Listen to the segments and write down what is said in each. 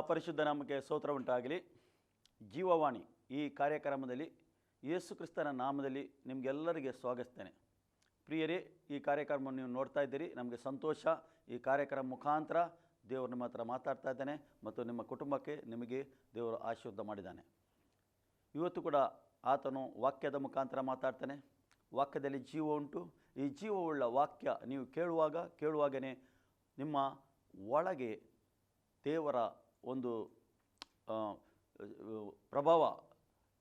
ಪರಿಶುದ್ಧ ನಾಮಕ್ಕೆ ಸ್ತೋತ್ರ ಉಂಟಾಗಲಿ. ಜೀವವಾಣಿ ಈ ಕಾರ್ಯಕ್ರಮದಲ್ಲಿ ಯೇಸುಕ್ರಿಸ್ತನ ನಾಮದಲ್ಲಿ ನಿಮಗೆಲ್ಲರಿಗೆ ಸ್ವಾಗತಿಸ್ತೇನೆ. ಪ್ರಿಯರೇ, ಈ ಕಾರ್ಯಕ್ರಮವನ್ನು ನೀವು ನೋಡ್ತಾ ಇದ್ದೀರಿ. ನಮಗೆ ಸಂತೋಷ. ಈ ಕಾರ್ಯಕ್ರಮ ಮುಖಾಂತರ ದೇವರು ನಿಮ್ಮ ಹತ್ರ ಮಾತಾಡ್ತಾ ಇದ್ದಾನೆ ಮತ್ತು ನಿಮ್ಮ ಕುಟುಂಬಕ್ಕೆ ನಿಮಗೆ ದೇವರು ಆಶೀರ್ವಾದ ಮಾಡಿದ್ದಾನೆ. ಇವತ್ತು ಕೂಡ ಆತನು ವಾಕ್ಯದ ಮುಖಾಂತರ ಮಾತಾಡ್ತಾನೆ. ವಾಕ್ಯದಲ್ಲಿ ಜೀವ ಉಂಟು. ಈ ಜೀವವುಳ್ಳ ವಾಕ್ಯ ನೀವು ಕೇಳುವಾಗ ಕೇಳುವಾಗನೇ ನಿಮ್ಮ ಒಳಗೆ ದೇವರ ಒಂದು ಪ್ರಭಾವ,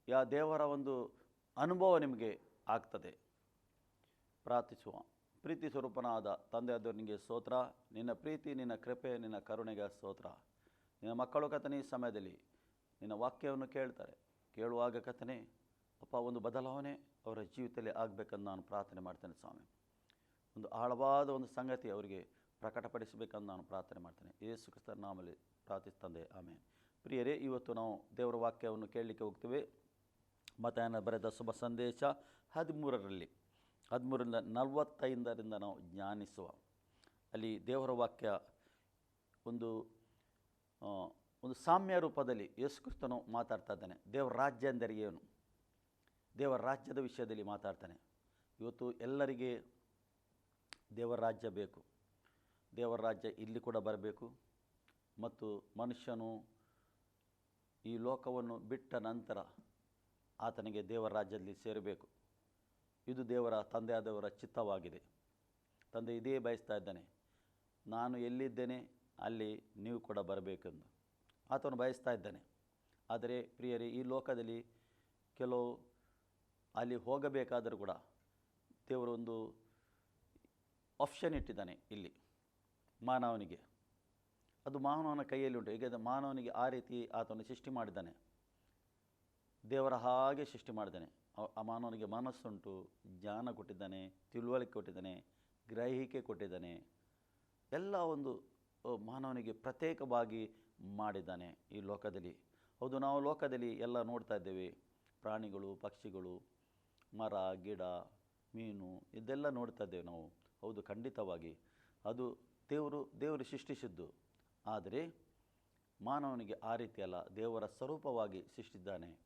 ಯಾ ದೇವರ ಒಂದು ಅನುಭವ ನಿಮಗೆ ಆಗ್ತದೆ. ಪ್ರಾರ್ಥಿಸುವ. ಪ್ರೀತಿ ಸ್ವರೂಪನಾದ ತಂದೆಯಾದವನಿಗೆ ಸ್ತೋತ್ರ. ನಿನ್ನ ಪ್ರೀತಿ, ನಿನ್ನ ಕೃಪೆ, ನಿನ್ನ ಕರುಣೆಗೆ ಸ್ತೋತ್ರ. ನಿನ್ನ ಮಕ್ಕಳು ಕಥನೆ ಈ ಸಮಯದಲ್ಲಿ ನಿನ್ನ ವಾಕ್ಯವನ್ನು ಕೇಳ್ತಾರೆ. ಕೇಳುವಾಗ ಕಥನೆ ಅಪ್ಪ ಒಂದು ಬದಲಾವಣೆ ಅವರ ಜೀವಿತದಲ್ಲಿ ಆಗಬೇಕಂದು ನಾನು ಪ್ರಾರ್ಥನೆ ಮಾಡ್ತೇನೆ ಸ್ವಾಮಿ. ಒಂದು ಆಳವಾದ ಒಂದು ಸಂಗತಿ ಅವರಿಗೆ ಪ್ರಕಟಪಡಿಸಬೇಕಂದು ನಾನು ಪ್ರಾರ್ಥನೆ ಮಾಡ್ತೇನೆ. ಯೇಸು ಕ್ರಿಸ್ತನ ನಾಮಲ್ಲಿ ಪ್ರಾರ್ಥಿಸ್ತಂದೆ ಆಮೇಲೆ ಪ್ರಿಯರೇ, ಇವತ್ತು ನಾವು ದೇವರ ವಾಕ್ಯವನ್ನು ಕೇಳಲಿಕ್ಕೆ ಹೋಗ್ತೇವೆ. ಮತಾಯನ ಬರೆದ ಶುಭ ಸಂದೇಶ ಹದಿಮೂರರಲ್ಲಿ. ಹದಿಮೂರರಿಂದ ನಲವತ್ತೈದರಿಂದ ನಾವು ಜ್ಞಾನಿಸುವ. ಅಲ್ಲಿ ದೇವರ ವಾಕ್ಯ ಒಂದು ಒಂದು ಸಾಮ್ಯ ರೂಪದಲ್ಲಿ ಯೇಸು ಕ್ರಿಸ್ತನು ಮಾತಾಡ್ತಾ ಇದ್ದಾನೆ. ದೇವರ ರಾಜ್ಯ ಅಂದರೆ ಏನು? ದೇವರ ರಾಜ್ಯದ ವಿಷಯದಲ್ಲಿ ಮಾತಾಡ್ತಾನೆ. ಇವತ್ತು ಎಲ್ಲರಿಗೆ ದೇವರ ರಾಜ್ಯ ಬೇಕು. ದೇವರ ರಾಜ್ಯ ಇಲ್ಲಿ ಕೂಡ ಬರಬೇಕು. ಮತ್ತು ಮನುಷ್ಯನು ಈ ಲೋಕವನ್ನು ಬಿಟ್ಟ ನಂತರ ಆತನಿಗೆ ದೇವರ ರಾಜ್ಯದಲ್ಲಿ ಸೇರಬೇಕು. ಇದು ದೇವರ ತಂದೆಯಾದವರ ಚಿತ್ತವಾಗಿದೆ. ತಂದೆ ಇದೇ ಬಯಸ್ತಾ ಇದ್ದಾನೆ, ನಾನು ಎಲ್ಲಿದ್ದೇನೆ ಅಲ್ಲಿ ನೀವು ಕೂಡ ಬರಬೇಕೆಂದು. ಆತನು ಬಯಸ್ತಾ ಇದ್ದಾನೆ. ಆದರೆ ಪ್ರಿಯರೇ, ಈ ಲೋಕದಲ್ಲಿ ಕೆಲವು ಅಲ್ಲಿ ಹೋಗಬೇಕಾದರೂ ಕೂಡ ದೇವರೊಂದು ಆಪ್ಷನ್ ಇಟ್ಟಿದ್ದಾನೆ ಇಲ್ಲಿ ಮಾನವನಿಗೆ. ಅದು ಮಾನವನ ಕೈಯಲ್ಲಿ ಉಂಟು. ಅದು ಮಾನವನಿಗೆ ಆ ರೀತಿ ಆತನು ಸೃಷ್ಟಿ ಮಾಡಿದ್ದಾನೆ. ದೇವರ ಹಾಗೆ ಸೃಷ್ಟಿ ಮಾಡಿದ್ದಾನೆ. ಆ ಮಾನವನಿಗೆ ಮನಸ್ಸುಂಟು, ಜ್ಞಾನ ಕೊಟ್ಟಿದ್ದಾನೆ, ತಿಳುವಳಿಕೆ ಕೊಟ್ಟಿದ್ದಾನೆ, ಗ್ರಹಿಕೆ ಕೊಟ್ಟಿದ್ದಾನೆ. ಎಲ್ಲ ಒಂದು ಮಾನವನಿಗೆ ಪ್ರತ್ಯೇಕವಾಗಿ ಮಾಡಿದ್ದಾನೆ ಈ ಲೋಕದಲ್ಲಿ. ಹೌದು, ನಾವು ಲೋಕದಲ್ಲಿ ಎಲ್ಲ ನೋಡ್ತಾ ಇದ್ದೇವೆ. ಪ್ರಾಣಿಗಳು, ಪಕ್ಷಿಗಳು, ಮರ, ಗಿಡ, ಮೀನು ಇದೆಲ್ಲ ನೋಡ್ತಾ ಇದ್ದೇವೆ ನಾವು. ಹೌದು, ಖಂಡಿತವಾಗಿ. ಅದು ದೇವರು ದೇವರು ಸೃಷ್ಟಿಸಿದ್ದು. ಆದರೆ ಮಾನವನಿಗೆ ಆ ರೀತಿ ಅಲ್ಲ, ದೇವರ ಸ್ವರೂಪವಾಗಿ ಸೃಷ್ಟಿದ್ದಾನೆ.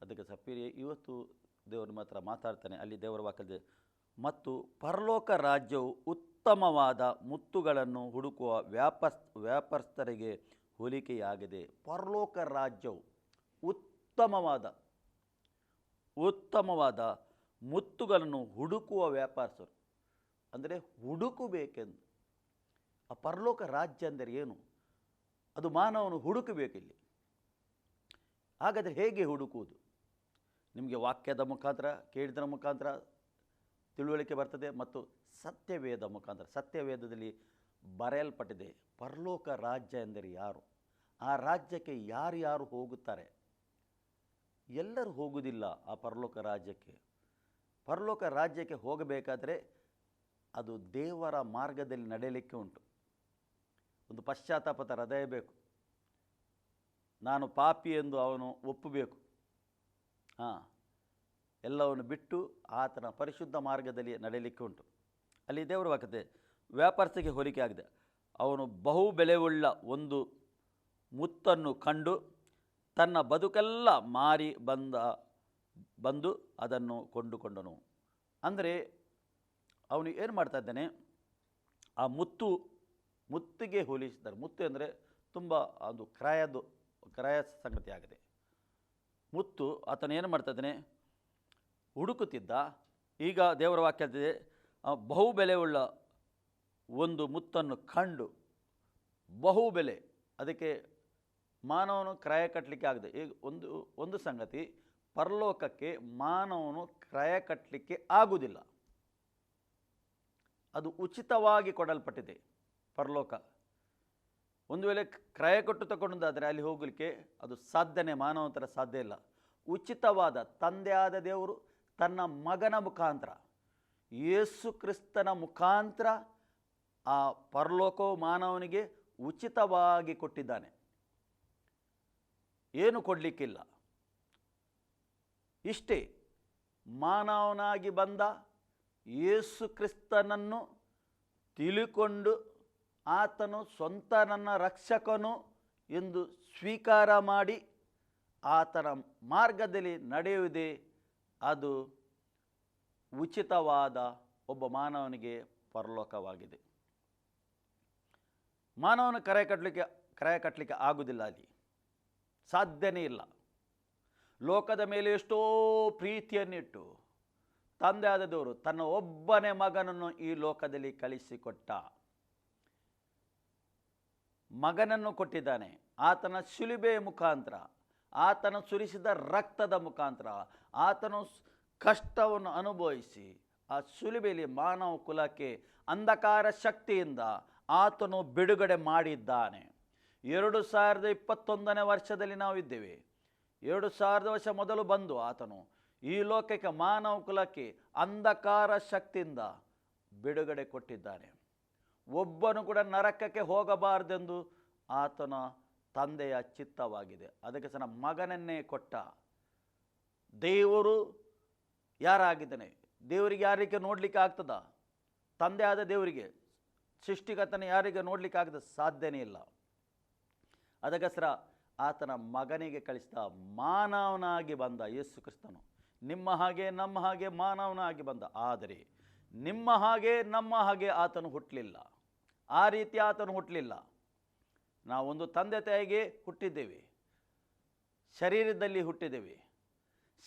ಅದಕ್ಕೆ ಸಪ್ಪಿರಿಯೇ ಇವತ್ತು ದೇವರ ಮಾತ್ರ ಮಾತಾಡ್ತಾನೆ. ಅಲ್ಲಿ ದೇವರ ವಾಕ್ಯದ ಮತ್ತು ಪರಲೋಕ ರಾಜ್ಯವು ಉತ್ತಮವಾದ ಮುತ್ತುಗಳನ್ನು ಹುಡುಕುವ ವ್ಯಾಪಸ್ ವ್ಯಾಪಾರಸ್ಥರಿಗೆ ಹೋಲಿಕೆಯಾಗಿದೆ. ಪರಲೋಕ ರಾಜ್ಯವು ಉತ್ತಮವಾದ ಉತ್ತಮವಾದ ಮುತ್ತುಗಳನ್ನು ಹುಡುಕುವ ವ್ಯಾಪಾರಸ್ಥರು. ಅಂದರೆ ಹುಡುಕಬೇಕೆಂದು. ಆ ಪರಲೋಕ ರಾಜ್ಯ ಅಂದರೆ ಏನು? ಅದು ಮಾನವನು ಹುಡುಕಬೇಕಿಲ್ಲಿ. ಹಾಗಾದರೆ ಹೇಗೆ ಹುಡುಕುವುದು? ನಿಮಗೆ ವಾಕ್ಯದ ಮುಖಾಂತರ ಕೇಳಿದರ ಮುಖಾಂತರ ತಿಳುವಳಿಕೆ ಬರ್ತದೆ ಮತ್ತು ಸತ್ಯವೇದ ಮುಖಾಂತರ. ಸತ್ಯವೇದದಲ್ಲಿ ಬರೆಯಲ್ಪಟ್ಟಿದೆ, ಪರಲೋಕ ರಾಜ್ಯ ಎಂದರೆ ಯಾರು? ಆ ರಾಜ್ಯಕ್ಕೆ ಯಾರ್ಯಾರು ಹೋಗುತ್ತಾರೆ? ಎಲ್ಲರೂ ಹೋಗುವುದಿಲ್ಲ ಆ ಪರಲೋಕ ರಾಜ್ಯಕ್ಕೆ. ಪರಲೋಕ ರಾಜ್ಯಕ್ಕೆ ಹೋಗಬೇಕಾದರೆ ಅದು ದೇವರ ಮಾರ್ಗದಲ್ಲಿ ನಡೆಯಲಿಕ್ಕೆ ಉಂಟು. ಒಂದು ಪಶ್ಚಾತ್ತಾಪದ ಹೃದಯ ಬೇಕು. ನಾನು ಪಾಪಿ ಎಂದು ಅವನು ಒಪ್ಪಬೇಕು. ಹಾಂ, ಎಲ್ಲವನ್ನು ಬಿಟ್ಟು ಆತನ ಪರಿಶುದ್ಧ ಮಾರ್ಗದಲ್ಲಿ ನಡೆಯಲಿಕ್ಕೆ ಉಂಟು. ಅಲ್ಲಿ ದೇವರ ವಾಕ್ಯತೆ, ವ್ಯಾಪಾರಸ್ಥಿಗೆ ಹೋಲಿಕೆ ಆಗಿದೆ. ಅವನು ಬಹು ಬೆಲೆವುಳ್ಳ ಒಂದು ಮುತ್ತನ್ನು ಕಂಡು ತನ್ನ ಬದುಕೆಲ್ಲ ಮಾರಿ ಬಂದ, ಬಂದು ಅದನ್ನು ಕೊಂಡುಕೊಂಡನು. ಅಂದರೆ ಅವನು ಏನು ಮಾಡ್ತಾ ಇದ್ದಾನೆ? ಆ ಮುತ್ತು ಮುತ್ತಿಗೆ ಹೋಲಿಸಿದ್ದಾರೆ ಮುತ್ತು ಅಂದರೆ ತುಂಬ ಒಂದು ಕ್ರಾಯದು ಕ್ರಯ ಸಂಗತಿ ಆಗಿದೆ. ಮುತ್ತು ಆತನ ಏನು ಮಾಡ್ತಾ ಇದ್ದಾನೆ? ಹುಡುಕುತ್ತಿದ್ದ. ಈಗ ದೇವರ ವಾಕ್ಯದಿದೆ ಬಹು ಬೆಲೆಯುಳ್ಳ ಒಂದು ಮುತ್ತನ್ನು ಕಂಡು ಬಹು ಬೆಲೆ ಅದಕ್ಕೆ ಮಾನವನು ಕ್ರಯ ಕಟ್ಟಲಿಕ್ಕೆ ಆಗದೆ, ಈಗ ಒಂದು ಒಂದು ಸಂಗತಿ, ಪರಲೋಕಕ್ಕೆ ಮಾನವನು ಕ್ರಯ ಕಟ್ಟಲಿಕ್ಕೆ ಆಗುವುದಿಲ್ಲ. ಅದು ಉಚಿತವಾಗಿ ಕೊಡಲ್ಪಟ್ಟಿದೆ. ಪರಲೋಕ. ಒಂದು ವೇಳೆ ಕ್ರಯ ಕೊಟ್ಟು ತಗೊಂಡಾದರೆ ಅಲ್ಲಿ ಹೋಗಲಿಕ್ಕೆ ಅದು ಸಾಧ್ಯನೇ, ಮಾನವಂತರ ಸಾಧ್ಯ ಇಲ್ಲ. ಉಚಿತವಾದ ತಂದೆಯಾದ ದೇವರು ತನ್ನ ಮಗನ ಮುಖಾಂತರ, ಯೇಸು ಕ್ರಿಸ್ತನ ಮುಖಾಂತರ ಆ ಪರಲೋಕವು ಮಾನವನಿಗೆ ಉಚಿತವಾಗಿ ಕೊಟ್ಟಿದ್ದಾನೆ. ಏನು ಕೊಡಲಿಕ್ಕಿಲ್ಲ. ಇಷ್ಟೇ, ಮಾನವನಾಗಿ ಬಂದ ಯೇಸು ಕ್ರಿಸ್ತನನ್ನು ತಿಳಿಕೊಂಡು ಆತನು ಸ್ವಂತ ನನ್ನ ರಕ್ಷಕನು ಎಂದು ಸ್ವೀಕಾರ ಮಾಡಿ ಆತನ ಮಾರ್ಗದಲ್ಲಿ ನಡೆಯುವುದೇ ಅದು ಉಚಿತವಾದ ಒಬ್ಬ ಮಾನವನಿಗೆ ಪರಲೋಕವಾಗಿದೆ. ಮಾನವನ ಕರೆ ಕಟ್ಟಲಿಕ್ಕೆ ಕರೆ ಕಟ್ಟಲಿಕ್ಕೆ ಆಗುವುದಿಲ್ಲ ಅಲ್ಲಿ. ಸಾಧ್ಯನೇ ಇಲ್ಲ. ಲೋಕದ ಮೇಲೆ ಎಷ್ಟೋ ಪ್ರೀತಿಯನ್ನಿಟ್ಟು ತಂದೆ ಆದ ದೇವರು ತನ್ನ ಒಬ್ಬನೇ ಮಗನನ್ನು ಈ ಲೋಕದಲ್ಲಿ ಕಳಿಸಿಕೊಟ್ಟ. ಮಗನನ್ನು ಕೊಟ್ಟಿದ್ದಾನೆ. ಆತನ ಶಿಲುಬೆಯ ಮುಖಾಂತರ, ಆತನ ಸುರಿಸಿದ ರಕ್ತದ ಮುಖಾಂತರ, ಆತನು ಕಷ್ಟವನ್ನು ಅನುಭವಿಸಿ, ಆ ಸುಲಿಬೆಯಲ್ಲಿ ಮಾನವ ಕುಲಕ್ಕೆ ಅಂಧಕಾರ ಶಕ್ತಿಯಿಂದ ಆತನು ಬಿಡುಗಡೆ ಮಾಡಿದ್ದಾನೆ. ಎರಡು ಸಾವಿರದ ಇಪ್ಪತ್ತೊಂದನೇ ವರ್ಷದಲ್ಲಿ ನಾವು ಇದ್ದೇವೆ. ಎರಡು ಸಾವಿರದ ವರ್ಷ ಮೊದಲು ಬಂದು ಆತನು ಈ ಲೋಕಕ್ಕೆ, ಮಾನವ ಕುಲಕ್ಕೆ ಅಂಧಕಾರ ಶಕ್ತಿಯಿಂದ ಬಿಡುಗಡೆ ಕೊಟ್ಟಿದ್ದಾನೆ. ಒಬ್ಬನು ಕೂಡ ನರಕಕ್ಕೆ ಹೋಗಬಾರದೆಂದು ಆತನ ತಂದೆಯ ಚಿತ್ತವಾಗಿದೆ. ಅದಕ್ಕೆ ತನ್ನ ಮಗನನ್ನೇ ಕೊಟ್ಟ. ದೇವರು ಯಾರಾಗಿದ್ದಾನೆ? ದೇವರಿಗೆ ಯಾರಿಗೆ ನೋಡಲಿಕ್ಕೆ ಆಗ್ತದ? ತಂದೆ ಆದ ದೇವರಿಗೆ. ಸೃಷ್ಟಿಗತನ ಯಾರಿಗೆ ನೋಡಲಿಕ್ಕೆ ಆಗದ ಸಾಧ್ಯನೇ ಇಲ್ಲ. ಅದಕ್ಕೋಸ್ಕರ ಆತನ ಮಗನಿಗೆ ಕಳಿಸಿದ ಮಾನವನಾಗಿ ಬಂದ ಯೇಸು ಕ್ರಿಸ್ತನು. ನಿಮ್ಮ ಹಾಗೆ, ನಮ್ಮ ಹಾಗೆ ಮಾನವನಾಗಿ ಬಂದ. ಆದರೆ ನಿಮ್ಮ ಹಾಗೆ, ನಮ್ಮ ಹಾಗೆ ಆತನು ಹುಟ್ಟಲಿಲ್ಲ ಆ ರೀತಿ ಆತನು ಹುಟ್ಟಲಿಲ್ಲ ನಾವೊಂದು ತಂದೆ ತಾಯಿಗೆ ಹುಟ್ಟಿದ್ದೇವೆ. ಶರೀರದಲ್ಲಿ ಹುಟ್ಟಿದ್ದೇವೆ.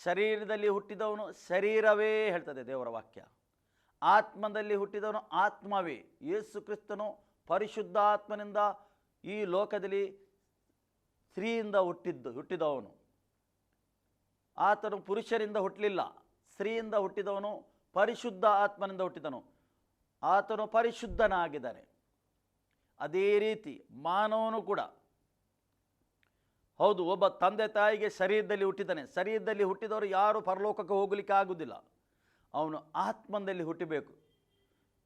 ಶರೀರದಲ್ಲಿ ಹುಟ್ಟಿದವನು ಶರೀರವೇ ಹೇಳ್ತದೆ ದೇವರ ವಾಕ್ಯ. ಆತ್ಮದಲ್ಲಿ ಹುಟ್ಟಿದವನು ಆತ್ಮವೇ. ಯೇಸು ಕ್ರಿಸ್ತನು ಪರಿಶುದ್ಧ ಆತ್ಮನಿಂದ ಈ ಲೋಕದಲ್ಲಿ ಸ್ತ್ರೀಯಿಂದ ಹುಟ್ಟಿದ್ದು, ಹುಟ್ಟಿದವನು. ಆತನು ಪುರುಷರಿಂದ ಹುಟ್ಟಲಿಲ್ಲ ಸ್ತ್ರೀಯಿಂದ ಹುಟ್ಟಿದವನು ಪರಿಶುದ್ಧ ಆತ್ಮನಿಂದ ಹುಟ್ಟಿದನು. ಆತನು ಪರಿಶುದ್ಧನಾಗಿದ್ದಾನೆ. ಅದೇ ರೀತಿ ಮಾನವನು ಕೂಡ. ಹೌದು, ಒಬ್ಬ ತಂದೆ ತಾಯಿಗೆ ಶರೀರದಲ್ಲಿ ಹುಟ್ಟಿದ್ದಾನೆ. ಶರೀರದಲ್ಲಿ ಹುಟ್ಟಿದವರು ಯಾರು ಪರಲೋಕಕ್ಕೆ ಹೋಗಲಿಕ್ಕೆ ಆಗುವುದಿಲ್ಲ ಅವನು ಆತ್ಮದಲ್ಲಿ ಹುಟ್ಟಬೇಕು.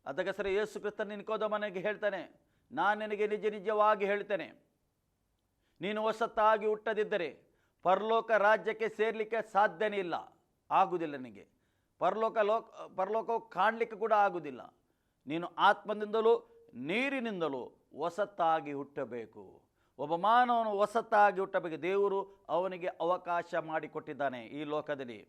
ಅದಕ್ಕೋಸ್ಕರ ಯೇಸು ಕ್ರಿಸ್ತ ನಿನ್ಕೋದ ಮನೆಗೆ ಹೇಳ್ತಾನೆ, ನಾನು ನಿನಗೆ ನಿಜ ನಿಜವಾಗಿ ಹೇಳ್ತೇನೆ. ನೀನು ಹೊಸತ್ತಾಗಿ ಹುಟ್ಟದಿದ್ದರೆ ಪರಲೋಕ ರಾಜ್ಯಕ್ಕೆ ಸೇರಲಿಕ್ಕೆ ಸಾಧ್ಯನೇ ಇಲ್ಲ. ಆಗುವುದಿಲ್ಲ ನಿನಗೆ. ಪರಲೋಕ ಲೋಕ, ಪರಲೋಕವು ಕಾಣಲಿಕ್ಕೆ ಕೂಡ ಆಗುವುದಿಲ್ಲ ನೀನು ಆತ್ಮದಿಂದಲೂ ನೀರಿನಿಂದಲೂ ಹೊಸತಾಗಿ ಹುಟ್ಟಬೇಕು. ಒಬ್ಬ ಮಾನವನು ಹೊಸತಾಗಿ ಹುಟ್ಟಬೇಕು. ದೇವರು ಅವನಿಗೆ ಅವಕಾಶ ಮಾಡಿಕೊಟ್ಟಿದ್ದಾನೆ ಈ ಲೋಕದಲ್ಲಿ.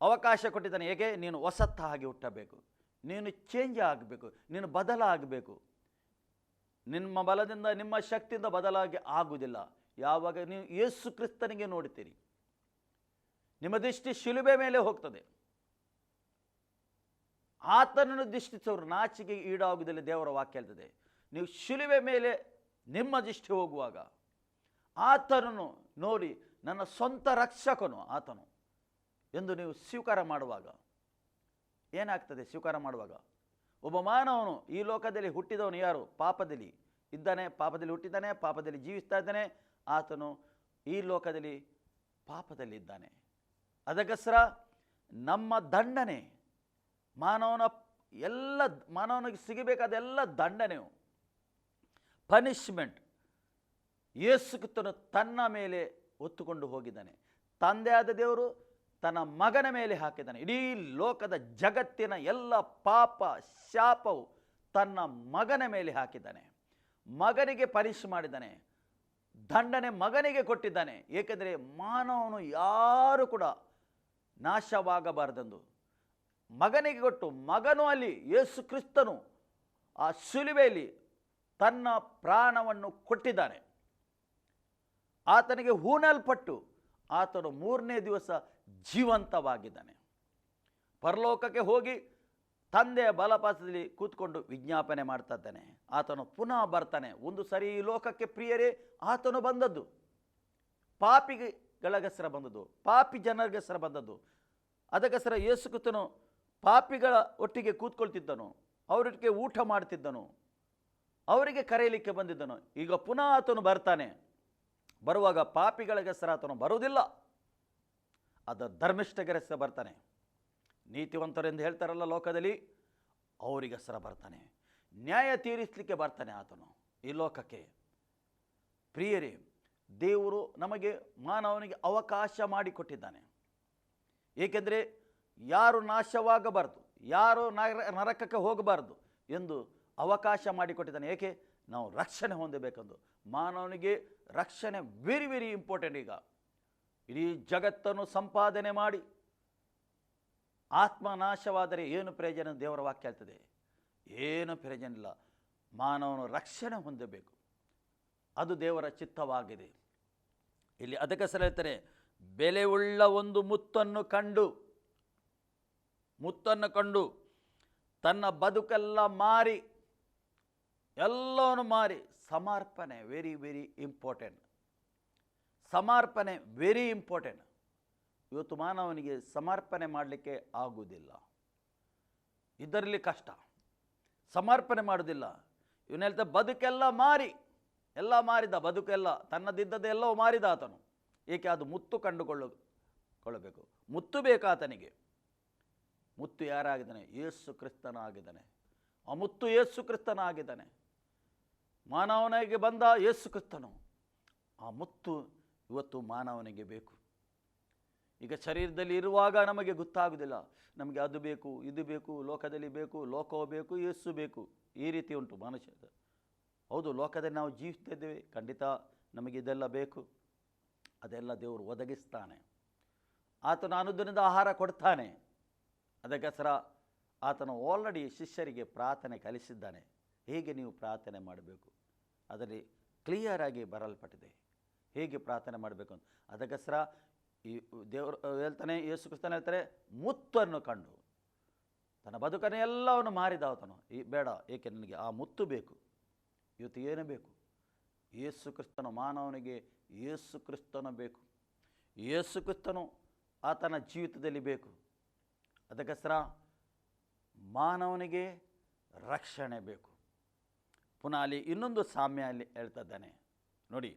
ಅವಕಾಶ ಕೊಟ್ಟಿದ್ದಾನೆ. ಹೇಗೆ ನೀನು ಹೊಸತ್ತಾಗಿ ಹುಟ್ಟಬೇಕು. ನೀನು ಚೇಂಜ್ ಆಗಬೇಕು. ನೀನು ಬದಲಾಗಬೇಕು. ನಿಮ್ಮ ಬಲದಿಂದ, ನಿಮ್ಮ ಶಕ್ತಿಯಿಂದ ಬದಲಾಗಿ ಆಗುವುದಿಲ್ಲ. ಯಾವಾಗ? ನೀವು ಯೇಸು ಕ್ರಿಸ್ತನಿಗೆ ನೋಡುತ್ತೀರಿ. ನಿಮ್ಮ ದೃಷ್ಟಿ ಶಿಲುಬೆ ಮೇಲೆ ಹೋಗ್ತದೆ. ಆತನನ್ನು ದೃಷ್ಟಿಸೋರು ನಾಚಿಕೆ ಈಡಾಗುವುದಿಲ್ಲ ದೇವರ ವಾಕ್ಯ ಹೇಳ್ತದೆ. ನೀವು ಶಿಲುವೆ ಮೇಲೆ ನಿಮ್ಮ ದೃಷ್ಟಿ ಹೋಗುವಾಗ ಆತನನ್ನು ನೋಡಿ ನನ್ನ ಸ್ವಂತ ರಕ್ಷಕನು ಆತನು ಎಂದು ನೀವು ಸ್ವೀಕಾರ ಮಾಡುವಾಗ ಏನಾಗ್ತದೆ ಸ್ವೀಕಾರ ಮಾಡುವಾಗ? ಒಬ್ಬ ಮಾನವನು ಈ ಲೋಕದಲ್ಲಿ ಹುಟ್ಟಿದವನು ಯಾರು? ಪಾಪದಲ್ಲಿ ಇದ್ದಾನೆ, ಪಾಪದಲ್ಲಿ ಹುಟ್ಟಿದ್ದಾನೆ, ಪಾಪದಲ್ಲಿ ಜೀವಿಸ್ತಾ ಇದ್ದಾನೆ. ಆತನು ಈ ಲೋಕದಲ್ಲಿ ಪಾಪದಲ್ಲಿ ಇದ್ದಾನೆ ಅದಕ್ಕೋಸ್ಕರ ನಮ್ಮ ದಂಡನೆ ಮಾನವನ ಎಲ್ಲ ಮಾನವನಿಗೆ ಸಿಗಬೇಕಾದ ಎಲ್ಲ ದಂಡನೆಯು ಪನಿಷ್ಮೆಂಟ್ ಯೇಸುಕ್ತನು ತನ್ನ ಮೇಲೆ ಹೊತ್ತುಕೊಂಡು ಹೋಗಿದ್ದಾನೆ. ತಂದೆಯಾದ ದೇವರು ತನ್ನ ಮಗನ ಮೇಲೆ ಹಾಕಿದ್ದಾನೆ. ಇಡೀ ಲೋಕದ ಜಗತ್ತಿನ ಎಲ್ಲ ಪಾಪ, ಶಾಪವು ತನ್ನ ಮಗನ ಮೇಲೆ ಹಾಕಿದ್ದಾನೆ. ಮಗನಿಗೆ ಪನಿಷ್ ಮಾಡಿದ್ದಾನೆ. ದಂಡನೆ ಮಗನಿಗೆ ಕೊಟ್ಟಿದ್ದಾನೆ. ಏಕೆಂದರೆ ಮಾನವನು ಯಾರು ಕೂಡ ನಾಶವಾಗಬಾರದೆಂದು. ಮಗನಿಗೆ ಕೊಟ್ಟು ಮಗನು ಅಲ್ಲಿ, ಯೇಸು ಕ್ರಿಸ್ತನು ಆ ಸುಲಿವೆಯಲ್ಲಿ ತನ್ನ ಪ್ರಾಣವನ್ನು ಕೊಟ್ಟಿದ್ದಾನೆ. ಆತನಿಗೆ ಹೂನಲ್ಪಟ್ಟು ಆತನು ಮೂರನೇ ದಿವಸ ಜೀವಂತವಾಗಿದ್ದಾನೆ. ಪರಲೋಕಕ್ಕೆ ಹೋಗಿ ತಂದೆಯ ಬಲಪಾಸದಲ್ಲಿ ಕೂತ್ಕೊಂಡು ವಿಜ್ಞಾಪನೆ ಮಾಡ್ತಾ ಇದ್ದಾನೆ ಆತನು ಪುನಃ ಬರ್ತಾನೆ. ಒಂದು ಸರಿ ಈ ಲೋಕಕ್ಕೆ ಪ್ರಿಯರೇ, ಆತನು ಬಂದದ್ದು. ಪಾಪಿಗಳಿಗಸ್ರ ಬಂದದ್ದು. ಪಾಪಿ ಜನರಿಗಸ್ರ ಬಂದದ್ದು. ಅದಕ್ಕೋಸ್ಕರ ಯೇಸುಕೃತನು ಪಾಪಿಗಳ ಒಟ್ಟಿಗೆ ಕೂತ್ಕೊಳ್ತಿದ್ದನು. ಅವರೊಟ್ಟಿಗೆ ಊಟ ಮಾಡ್ತಿದ್ದನು. ಅವರಿಗೆ ಕರೆಯಲಿಕ್ಕೆ ಬಂದಿದ್ದನು. ಈಗ ಪುನಃ ಆತನು ಬರ್ತಾನೆ. ಬರುವಾಗ ಪಾಪಿಗಳಿಗಸ್ರ ಆತನು ಬರುವುದಿಲ್ಲ. ಅದು ಧರ್ಮಿಷ್ಠಗರಸ್ರ ಬರ್ತಾನೆ. ನೀತಿವಂತರೆಂದು ಹೇಳ್ತಾರಲ್ಲ ಲೋಕದಲ್ಲಿ, ಅವರಿಗೆ ಸರ ಬರ್ತಾನೆ. ನ್ಯಾಯ ತೀರಿಸಲಿಕ್ಕೆ ಬರ್ತಾನೆ ಆತನು ಈ ಲೋಕಕ್ಕೆ. ಪ್ರಿಯರೇ, ದೇವರು ನಮಗೆ ಮಾನವನಿಗೆ ಅವಕಾಶ ಮಾಡಿಕೊಟ್ಟಿದ್ದಾನೆ. ಏಕೆಂದರೆ ಯಾರು ನಾಶವಾಗಬಾರ್ದು, ಯಾರು ನರಕಕ್ಕೆ ಹೋಗಬಾರ್ದು ಎಂದು ಅವಕಾಶ ಮಾಡಿಕೊಟ್ಟಿದ್ದಾನೆ. ಏಕೆ? ನಾವು ರಕ್ಷಣೆ ಹೊಂದಬೇಕೆಂದು. ಮಾನವನಿಗೆ ರಕ್ಷಣೆ ವೆರಿ ವೆರಿ ಇಂಪಾರ್ಟೆಂಟ್ ಈಗ. ಇಡೀ ಜಗತ್ತನ್ನು ಸಂಪಾದನೆ ಮಾಡಿ. ಆತ್ಮನಾಶವಾದರೆ ಏನು ಪ್ರಯೋಜನ ದೇವರ ವಾಕ್ಯ ಆಗ್ತದೆ ಏನು ಪ್ರಯೋಜನ ಇಲ್ಲ. ಮಾನವನು ರಕ್ಷಣೆ ಹೊಂದಬೇಕು. ಅದು ದೇವರ ಚಿತ್ತವಾಗಿದೆ. ಇಲ್ಲಿ ಅದಕ್ಕೆ ಸಲ ಹೇಳ್ತಾರೆ ಉಳ್ಳ ಒಂದು ಮುತ್ತನ್ನು ಕಂಡು ಮುತ್ತನ್ನು ಕಂಡು ತನ್ನ ಬದುಕೆಲ್ಲ ಮಾರಿ, ಎಲ್ಲವನ್ನು ಮಾರಿ, ಸಮರ್ಪಣೆ ವೆರಿ ವೆರಿ ಇಂಪಾರ್ಟೆಂಟ್ ಸಮರ್ಪಣೆ ವೆರಿ ಇಂಪಾರ್ಟೆಂಟ್ ಇವತ್ತು ಮಾನವನಿಗೆ ಸಮರ್ಪಣೆ ಮಾಡಲಿಕ್ಕೆ ಆಗುವುದಿಲ್ಲ. ಇದರಲ್ಲಿ ಕಷ್ಟ. ಸಮರ್ಪಣೆ ಮಾಡೋದಿಲ್ಲ ಇವನು ಹೇಳ್ತಾ ಬದುಕೆಲ್ಲ ಮಾರಿ, ಎಲ್ಲ ಮಾರಿದ, ಬದುಕೆಲ್ಲ ತನ್ನದಿದ್ದದೆಲ್ಲವೂ ಮಾರಿದ ಆತನು. ಏಕೆ? ಅದು ಮುತ್ತು ಕಂಡುಕೊಳ್ಳ, ಕೊಳ್ಳಬೇಕು. ಮುತ್ತು ಬೇಕಾ ಆತನಿಗೆ. ಮುತ್ತು ಯಾರಾಗಿದ್ದಾನೆ? ಯೇಸು ಕ್ರಿಸ್ತನಾಗಿದ್ದಾನೆ. ಆ ಮುತ್ತು ಯೇಸು ಕ್ರಿಸ್ತನಾಗಿದ್ದಾನೆ. ಮಾನವನಿಗೆ ಬಂದ ಯೇಸು ಕ್ರಿಸ್ತನು. ಆ ಮುತ್ತು ಇವತ್ತು ಮಾನವನಿಗೆ ಬೇಕು. ಈಗ ಶರೀರದಲ್ಲಿ ಇರುವಾಗ ನಮಗೆ ಗೊತ್ತಾಗುವುದಿಲ್ಲ. ನಮಗೆ ಅದು ಬೇಕು, ಇದು ಬೇಕು, ಲೋಕದಲ್ಲಿ ಬೇಕು, ಲೋಕವು ಬೇಕು, ಯೇಸು ಬೇಕು. ಈ ರೀತಿ ಉಂಟು ಮನುಷ್ಯ. ಹೌದು, ಲೋಕದಲ್ಲಿ ನಾವು ಜೀವಿಸ್ತಿದ್ದೇವೆ ಖಂಡಿತ ನಮಗೆ ಇದೆಲ್ಲ ಬೇಕು. ಅದೆಲ್ಲ ದೇವರು ಒದಗಿಸ್ತಾನೆ. ಆತನ ಅನುದಿನದ ಆಹಾರ ಕೊಡ್ತಾನೆ. ಅದಕ್ಕೋಸ್ಕರ ಆತನು ಆಲ್ರೆಡಿ ಶಿಷ್ಯರಿಗೆ ಪ್ರಾರ್ಥನೆ ಕಲಿಸಿದ್ದಾನೆ. ಹೇಗೆ ನೀವು ಪ್ರಾರ್ಥನೆ ಮಾಡಬೇಕು? ಅದರಲ್ಲಿ ಕ್ಲಿಯರಾಗಿ ಬರಲ್ಪಟ್ಟಿದೆ. ಹೇಗೆ ಪ್ರಾರ್ಥನೆ ಮಾಡಬೇಕು ಅಂತ. ಅದಕ್ಕೋಸ್ಕರ ಈ ದೇವರು ಹೇಳ್ತಾನೆ, ಯೇಸು ಕ್ರಿಸ್ತನ ಹೇಳ್ತಾರೆ, ಮುತ್ತನ್ನು ಕಂಡು. ತನ್ನ ಬದುಕನ್ನು ಎಲ್ಲವನ್ನು ಮಾರಿದ ಆತನು. ಈ ಬೇಡ, ಏಕೆ ನನಗೆ ಆ ಮುತ್ತು ಬೇಕು? ಇವತ್ತು ಏನು ಬೇಕು? ಯೇಸು ಕ್ರಿಸ್ತನು ಮಾನವನಿಗೆ ಯೇಸು ಕ್ರಿಸ್ತನು ಬೇಕು. ಯೇಸು ಕ್ರಿಸ್ತನು ಆತನ ಜೀವಿತದಲ್ಲಿ ಬೇಕು. ಅದಕ್ಕೋಸ್ಕರ ಮಾನವನಿಗೆ ರಕ್ಷಣೆ ಬೇಕು. ಪುನಃ ಅಲ್ಲಿ ಇನ್ನೊಂದು ಸಾಮ್ಯ ಅಲ್ಲಿ ಹೇಳ್ತಾ ಇದ್ದಾನೆ ನೋಡಿ,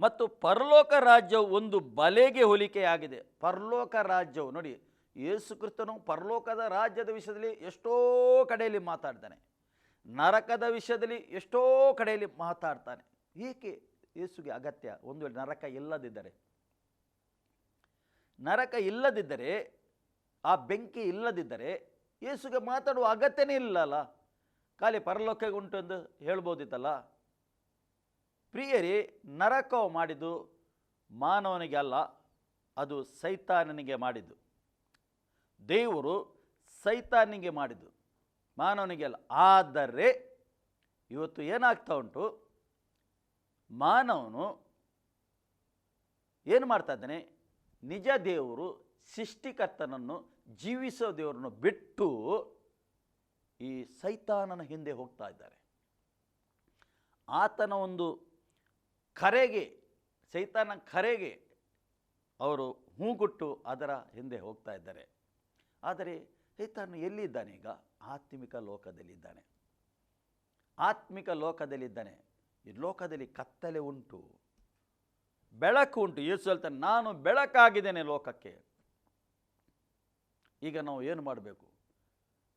ಮತ್ತು ಪರಲೋಕ ರಾಜ್ಯವು ಒಂದು ಬಲೆಗೆ ಹೋಲಿಕೆಯಾಗಿದೆ. ಪರಲೋಕ ರಾಜ್ಯವು, ನೋಡಿ, ಯೇಸು ಕ್ರಿಸ್ತನು ಪರಲೋಕದ ರಾಜ್ಯದ ವಿಷಯದಲ್ಲಿ ಎಷ್ಟೋ ಕಡೆಯಲ್ಲಿ ಮಾತಾಡ್ತಾನೆ. ನರಕದ ವಿಷಯದಲ್ಲಿ ಎಷ್ಟೋ ಕಡೆಯಲ್ಲಿ ಮಾತಾಡ್ತಾನೆ. ಏಕೆ ಯೇಸುಗೆ ಅಗತ್ಯ? ಒಂದು ವೇಳೆ ನರಕ ಇಲ್ಲದಿದ್ದರೆ. ನರಕ ಇಲ್ಲದಿದ್ದರೆ ಆ ಬೆಂಕಿ ಇಲ್ಲದಿದ್ದರೆ ಯೇಸುಗೆ ಮಾತಾಡುವ ಅಗತ್ಯನೇ ಇಲ್ಲಲ್ಲ. ಖಾಲಿ ಪರಲೋಕ್ಕೆ ಉಂಟು ಎಂದು ಹೇಳ್ಬೋದಿತ್ತಲ್ಲ. ಪ್ರಿಯರೇ ನರಕ ಮಾಡಿದ್ದು ಮಾನವನಿಗೆ ಅಲ್ಲ, ಅದು ಸೈತಾನನಿಗೆ ಮಾಡಿದ್ದು. ದೇವರು ಸೈತಾನಿಗೆ ಮಾಡಿದ್ದು, ಮಾನವನಿಗೆ ಅಲ್ಲ. ಆದರೆ ಇವತ್ತು ಏನಾಗ್ತಾ ಉಂಟು? ಮಾನವನು ಏನು ಮಾಡ್ತಾ ಇದ್ದಾನೆ? ನಿಜ ದೇವರು ಸೃಷ್ಟಿಕರ್ತನನ್ನು ಜೀವಿಸೋ ದೇವರನ್ನು ಬಿಟ್ಟು ಈ ಸೈತಾನನ ಹಿಂದೆ ಹೋಗ್ತಾ ಇದ್ದಾರೆ. ಆತನ ಒಂದು ಕರೆಗೆ ಸೈತಾನ ಕರೆಗೆ ಅವರು ಹೂಗುಟ್ಟು ಅದರ ಹಿಂದೆ ಹೋಗ್ತಾ ಇದ್ದಾರೆ. ಆದರೆ ಸೈತಾನ ಎಲ್ಲಿದ್ದಾನೆ ಈಗ? ಆತ್ಮಿಕ ಲೋಕದಲ್ಲಿದ್ದಾನೆ. ಆತ್ಮಿಕ ಲೋಕದಲ್ಲಿದ್ದಾನೆ. ಈ ಲೋಕದಲ್ಲಿ ಕತ್ತಲೆ ಉಂಟು. ಬೆಳಕು ಉಂಟು. ಯೇಸು ಹೇಳ್ತಾನೆ, ನಾನು ಬೆಳಕಾಗಿದ್ದೇನೆ ಲೋಕಕ್ಕೆ. ಈಗ ನಾವು ಏನು ಮಾಡಬೇಕು?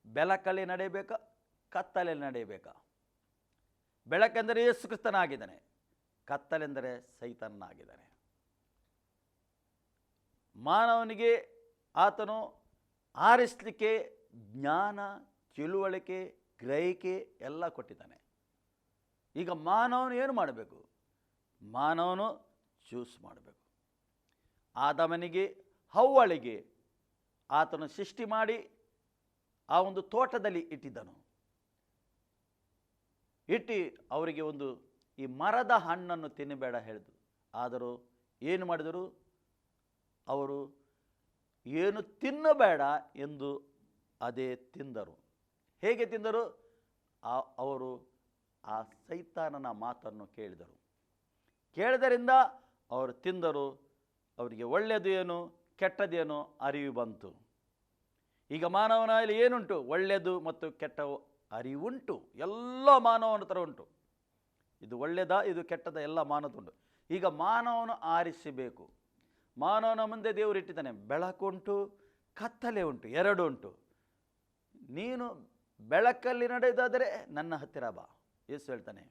ಬೆಳಕಲ್ಲಿ ನಡೆಯಬೇಕಾ? ಕತ್ತಲೆಯಲ್ಲಿ ನಡೆಯಬೇಕಾ? ಬೆಳಕೆಂದರೆ ಯೇಸು ಕ್ರಿಸ್ತನಾಗಿದ್ದಾನೆ. ಕತ್ತಲೆಂದರೆ ಸೈತನಾಗಿದ್ದಾನೆ ಮಾನವನಿಗೆ ಆತನು ಆರಿಸಲಿಕ್ಕೆ ಜ್ಞಾನ, ತಿಳುವಳಿಕೆ, ಗ್ರಹಿಕೆ ಎಲ್ಲ ಕೊಟ್ಟಿದ್ದಾನೆ. ಈಗ ಮಾನವನು ಏನು ಮಾಡಬೇಕು? ಮಾನವನು ಚೂಸ್ ಮಾಡಬೇಕು. ಆದಮನಿಗೆ, ಹವ್ವಳಿಗೆ ಆತನು ಸೃಷ್ಟಿ ಮಾಡಿ ಆ ಒಂದು ತೋಟದಲ್ಲಿ ಇಟ್ಟಿದ್ದನು. ಇಟ್ಟು ಅವರಿಗೆ ಒಂದು ಈ ಮರದ ಹಣ್ಣನ್ನು ತಿನ್ನಬೇಡ ಹೇಳಿದ್ರು. ಆದರೂ ಏನು ಮಾಡಿದರು? ಅವರು ಏನು ತಿನ್ನಬೇಡ ಎಂದು ಅದೇ ತಿಂದರು. ಹೇಗೆ ತಿಂದರು? ಆ, ಅವರು ಆ ಸೈತಾನನ ಮಾತನ್ನು ಕೇಳಿದರು. ಕೇಳಿದರಿಂದ ಅವರು ತಿಂದರು. ಅವರಿಗೆ ಒಳ್ಳೆಯದು ಏನು ಕೆಟ್ಟದೇನು ಅರಿವು ಬಂತು. ಈಗ ಮಾನವನಲ್ಲಿ ಏನುಂಟು? ಒಳ್ಳೆಯದು ಮತ್ತು ಕೆಟ್ಟವು ಅರಿವುಂಟು. ಎಲ್ಲ ಮಾನವನ ಥರ ಉಂಟು. ಇದು ಒಳ್ಳೆಯದ ಇದು ಕೆಟ್ಟದ? ಎಲ್ಲ ಮಾನದುಂಟು ಈಗ ಮಾನವನು ಆರಿಸಬೇಕು. ಮಾನವನ ಮುಂದೆ ದೇವರು ಇಟ್ಟಿದ್ದಾನೆ. ಬೆಳಕುಂಟು, ಕತ್ತಲೆ ಉಂಟು, ಎರಡು ಉಂಟು. ನೀನು ಬೆಳಕಲ್ಲಿ ನಡೆಯೋದಾದರೆ ನನ್ನ ಹತ್ತಿರ ಬಾ. ಯೇಸು ಹೇಳ್ತಾನೆ,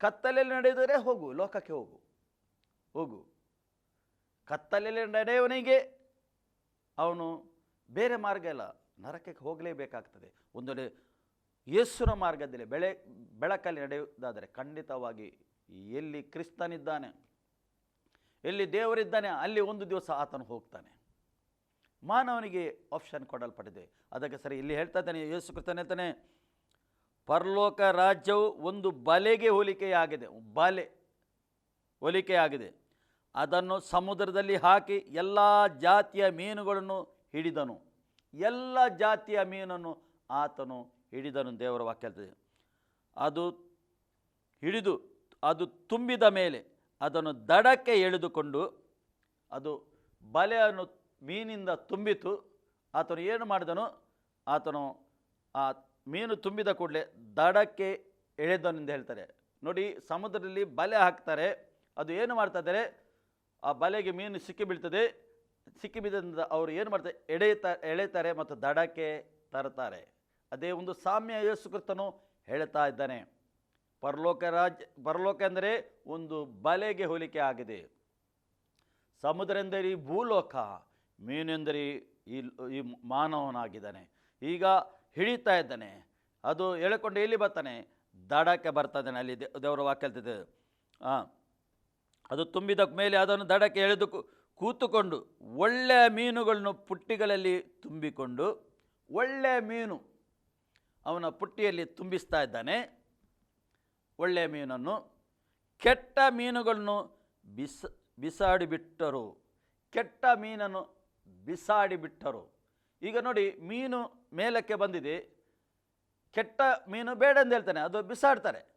ಕತ್ತಲೆಯಲ್ಲಿ ನಡೆಯೋದಾದರೆ ಹೋಗು, ಲೋಕಕ್ಕೆ ಹೋಗು. ಹೋಗು. ಕತ್ತಲೆಯಲ್ಲಿ ನಡೆಯವನಿಗೆ ಅವನು ಬೇರೆ ಮಾರ್ಗ ಇಲ್ಲ. ನರಕಕ್ಕೆ ಹೋಗಲೇಬೇಕಾಗ್ತದೆ. ಒಂದು ಯೇಸುರ ಮಾರ್ಗದಲ್ಲಿ ಬೆಳೆ, ಬೆಳಕಲ್ಲಿ ನಡೆಯುವುದಾದರೆ ಖಂಡಿತವಾಗಿ ಎಲ್ಲಿ ಕ್ರಿಸ್ತನಿದ್ದಾನೆ, ಎಲ್ಲಿ ದೇವರಿದ್ದಾನೆ, ಅಲ್ಲಿ ಒಂದು ದಿವಸ ಆತನು ಹೋಗ್ತಾನೆ. ಮಾನವನಿಗೆ ಆಪ್ಷನ್ ಕೊಡಲ್ಪಟ್ಟಿದೆ. ಅದಕ್ಕೆ ಸರಿ, ಇಲ್ಲಿ ಹೇಳ್ತಾ ಇದ್ದಾನೆ, ಯೇಸು ಕ್ರಿಸ್ತನ ಹೇಳ್ತಾನೆ, ಪರಲೋಕ ರಾಜ್ಯವು ಒಂದು ಬಲೆಗೆ ಹೋಲಿಕೆಯಾಗಿದೆ, ಬಲೆ ಹೋಲಿಕೆಯಾಗಿದೆ. ಅದನ್ನು ಸಮುದ್ರದಲ್ಲಿ ಹಾಕಿ ಎಲ್ಲ ಜಾತಿಯ ಮೀನುಗಳನ್ನು ಹಿಡಿದನು. ಎಲ್ಲ ಜಾತಿಯ ಮೀನನ್ನು ಆತನು ಹಿಡಿದನು ದೇವರ ವಾಕ್ಯ ಅದು ಹಿಡಿದು, ಅದು ತುಂಬಿದ ಮೇಲೆ ಅದನ್ನು ದಡಕ್ಕೆ ಎಳೆದುಕೊಂಡು ಅದು ಬಲೆಯನ್ನು ಮೀನಿಂದ ತುಂಬಿತು. ಆತನು ಏನು ಮಾಡಿದನು? ಆತನು ಆ ಮೀನು ತುಂಬಿದ ಕೂಡಲೇ ದಡಕ್ಕೆ ಎಳೆದನು ಎಂದು ಹೇಳ್ತಾರೆ. ನೋಡಿ, ಸಮುದ್ರದಲ್ಲಿ ಬಲೆ ಹಾಕ್ತಾರೆ. ಅದು ಏನು ಮಾಡ್ತಾ ಇದ್ದಾರೆ? ಆ ಬಲೆಗೆ ಮೀನು ಸಿಕ್ಕಿ ಬೀಳ್ತದೆ ಸಿಕ್ಕಿ ಬಿದ್ದಿಂದ ಅವರು ಏನು ಮಾಡ್ತಾರೆ ಎಳೆಯುತ್ತಾ ಎಳೆತಾರೆ ಮತ್ತು ದಡಕ್ಕೆ ತರುತ್ತಾರೆ. ಅದೇ ಒಂದು ಸಾಮ್ಯ ಯೇಸು ಕ್ರಿಸ್ತನು ಹೇಳ್ತಾ ಇದ್ದಾನೆ. ಪರಲೋಕ ರಾಜ್ಯ ಪರಲೋಕ ಅಂದರೆ ಒಂದು ಬಲೆಗೆ ಹೋಲಿಕೆ ಆಗಿದೆ. ಸಮುದ್ರ ಎಂದರೆ ಈ ಭೂಲೋಕ ಮೀನೆಂದರೆ ಈ ಈ ಮಾನವನಾಗಿದ್ದಾನೆ. ಈಗ ಹಿಡಿತಾ ಇದ್ದಾನೆ. ಅದು ಎಳ್ಕೊಂಡು ಎಲ್ಲಿ ಬರ್ತಾನೆ? ದಡಕ್ಕೆ ಬರ್ತಾ ಅಲ್ಲಿ ದೇವರ ವಾಕ್ಯ ಹೇಳ್ತಿದೆ. ಹಾಂ ಅದು ತುಂಬಿದ ಮೇಲೆ ಅದನ್ನು ದಡಕ್ಕೆ ಎಳೆದು ಕೂತುಕೊಂಡು ಒಳ್ಳೆಯ ಮೀನುಗಳನ್ನು ಪುಟ್ಟಿಗಳಲ್ಲಿ ತುಂಬಿಕೊಂಡು ಒಳ್ಳೆಯ ಮೀನು ಅವನ ಪುಟ್ಟಿಯಲ್ಲಿ ತುಂಬಿಸ್ತಾ ಇದ್ದಾನೆ. ಒಳ್ಳೆಯ ಮೀನನ್ನು ಕೆಟ್ಟ ಮೀನುಗಳನ್ನು ಬಿಸ, ಬಿಸಾಡಿಬಿಟ್ಟರು. ಕೆಟ್ಟ ಮೀನನ್ನು ಬಿಸಾಡಿಬಿಟ್ಟರು. ಈಗ ನೋಡಿ ಮೀನು ಮೇಲಕ್ಕೆ ಬಂದಿದೆ. ಕೆಟ್ಟ ಮೀನು ಬೇಡ ಅಂತ ಹೇಳ್ತಾನೆ. ಅದು ಬಿಸಾಡ್ತಾರೆ.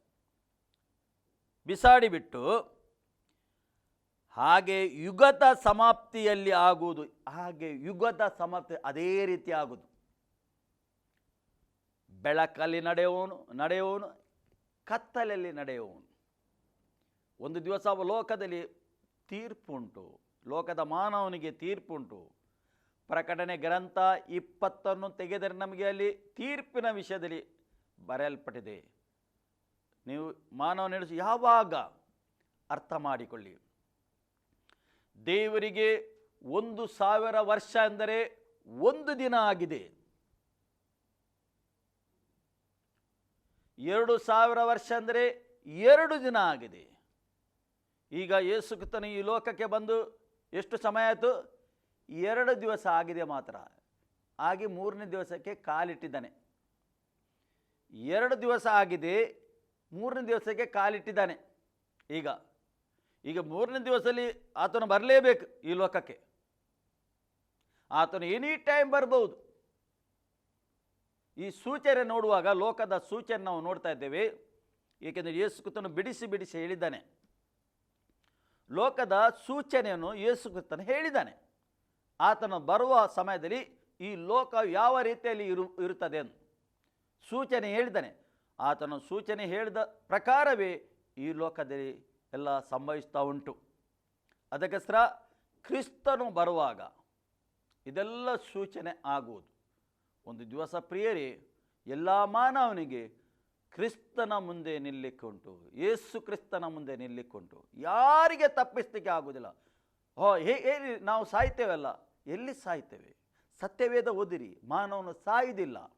ಬಿಸಾಡಿಬಿಟ್ಟು ಹಾಗೆ ಯುಗದ ಸಮಾಪ್ತಿಯಲ್ಲಿ ಆಗುವುದು, ಹಾಗೆ ಯುಗದ ಸಮಾಪ್ತಿ ಅದೇ ರೀತಿ ಆಗುವುದು ಬೆಳಕಲ್ಲಿ ನಡೆಯುವನು ನಡೆಯುವನು ಕತ್ತಲಲ್ಲಿ ನಡೆಯುವನು ಒಂದು ದಿವಸ ಲೋಕದಲ್ಲಿ ತೀರ್ಪುಂಟು, ಲೋಕದ ಮಾನವನಿಗೆ ತೀರ್ಪುಂಟು. ಪ್ರಕಟಣೆ ಗ್ರಂಥ ಇಪ್ಪತ್ತನ್ನು ತೆಗೆದರೆ ನಮಗೆ ಅಲ್ಲಿ ತೀರ್ಪಿನ ವಿಷಯದಲ್ಲಿ ಬರೆಯಲ್ಪಟ್ಟಿದೆ. ನೀವು ಮಾನವ ನಡೆಸಿ ಯಾವಾಗ ಅರ್ಥ ಮಾಡಿಕೊಳ್ಳಿ. ದೇವರಿಗೆ ಒಂದು ಸಾವಿರ ವರ್ಷ ಎಂದರೆ ಒಂದು ದಿನ ಆಗಿದೆ. ಎರಡು ಸಾವಿರ ವರ್ಷ ಅಂದರೆ ಎರಡು ದಿನ ಆಗಿದೆ. ಈಗ ಯೇಸು ಕ್ರಿಸ್ತನು ಈ ಲೋಕಕ್ಕೆ ಬಂದು ಎಷ್ಟು ಸಮಯ ಆಯಿತು? ಎರಡು ದಿವಸ ಆಗಿದೆ ಮಾತ್ರ. ಆಗಿ ಮೂರನೇ ದಿವಸಕ್ಕೆ ಕಾಲಿಟ್ಟಿದ್ದಾನೆ. ಎರಡು ದಿವಸ ಆಗಿದೆ, ಮೂರನೇ ದಿವಸಕ್ಕೆ ಕಾಲಿಟ್ಟಿದ್ದಾನೆ. ಈಗ ಈಗ ಮೂರನೇ ದಿವಸದಲ್ಲಿ ಆತನು ಬರಲೇಬೇಕು ಈ ಲೋಕಕ್ಕೆ. ಆತನು ಎನಿ ಟೈಮ್ ಬರ್ಬೋದು ಈ ಸೂಚನೆ ನೋಡುವಾಗ, ಲೋಕದ ಸೂಚನೆ ನಾವು ನೋಡ್ತಾ ಇದ್ದೇವೆ. ಏಕೆಂದರೆ ಯೇಸುಕೃತನು ಬಿಡಿಸಿ ಬಿಡಿಸಿ ಹೇಳಿದ್ದಾನೆ. ಲೋಕದ ಸೂಚನೆಯನ್ನು ಯೇಸು ಕ್ರಿಸ್ತನು ಹೇಳಿದ್ದಾನೆ. ಆತನು ಬರುವ ಸಮಯದಲ್ಲಿ ಈ ಲೋಕ ಯಾವ ರೀತಿಯಲ್ಲಿ ಇರು, ಇರುತ್ತದೆ ಎಂದು ಸೂಚನೆ ಹೇಳಿದ್ದಾನೆ. ಆತನು ಸೂಚನೆ ಹೇಳಿದ ಪ್ರಕಾರವೇ ಈ ಲೋಕದಲ್ಲಿ ಎಲ್ಲ ಸಂಭವಿಸ್ತಾ ಉಂಟು. ಅದಕ್ಕೋಸ್ಕರ ಕ್ರಿಸ್ತನು ಬರುವಾಗ ಇದೆಲ್ಲ ಸೂಚನೆ ಆಗುವುದು. ಒಂದು ದಿವಸ ಪ್ರಿಯರಿ, ಎಲ್ಲ ಮಾನವನಿಗೆ ಕ್ರಿಸ್ತನ ಮುಂದೆ ನಿಲ್ಲಿಕ್ಕುಂಟು ಯೇಸು ಕ್ರಿಸ್ತನ ಮುಂದೆ ನಿಲ್ಲಿಕ್ಕುಂಟು ಯಾರಿಗೆ ತಪ್ಪಿಸ್ಲಿಕ್ಕೆ ಆಗುವುದಿಲ್ಲ. ಹೋ, ಹೇ, ನಾವು ಸಾಯ್ತೇವಲ್ಲ? ಎಲ್ಲಿ ಸಾಯ್ತೇವೆ? ಸತ್ಯವೇದ ಓದಿರಿ, ಮಾನವನು ಸಾಯುವುದಿಲ್ಲ.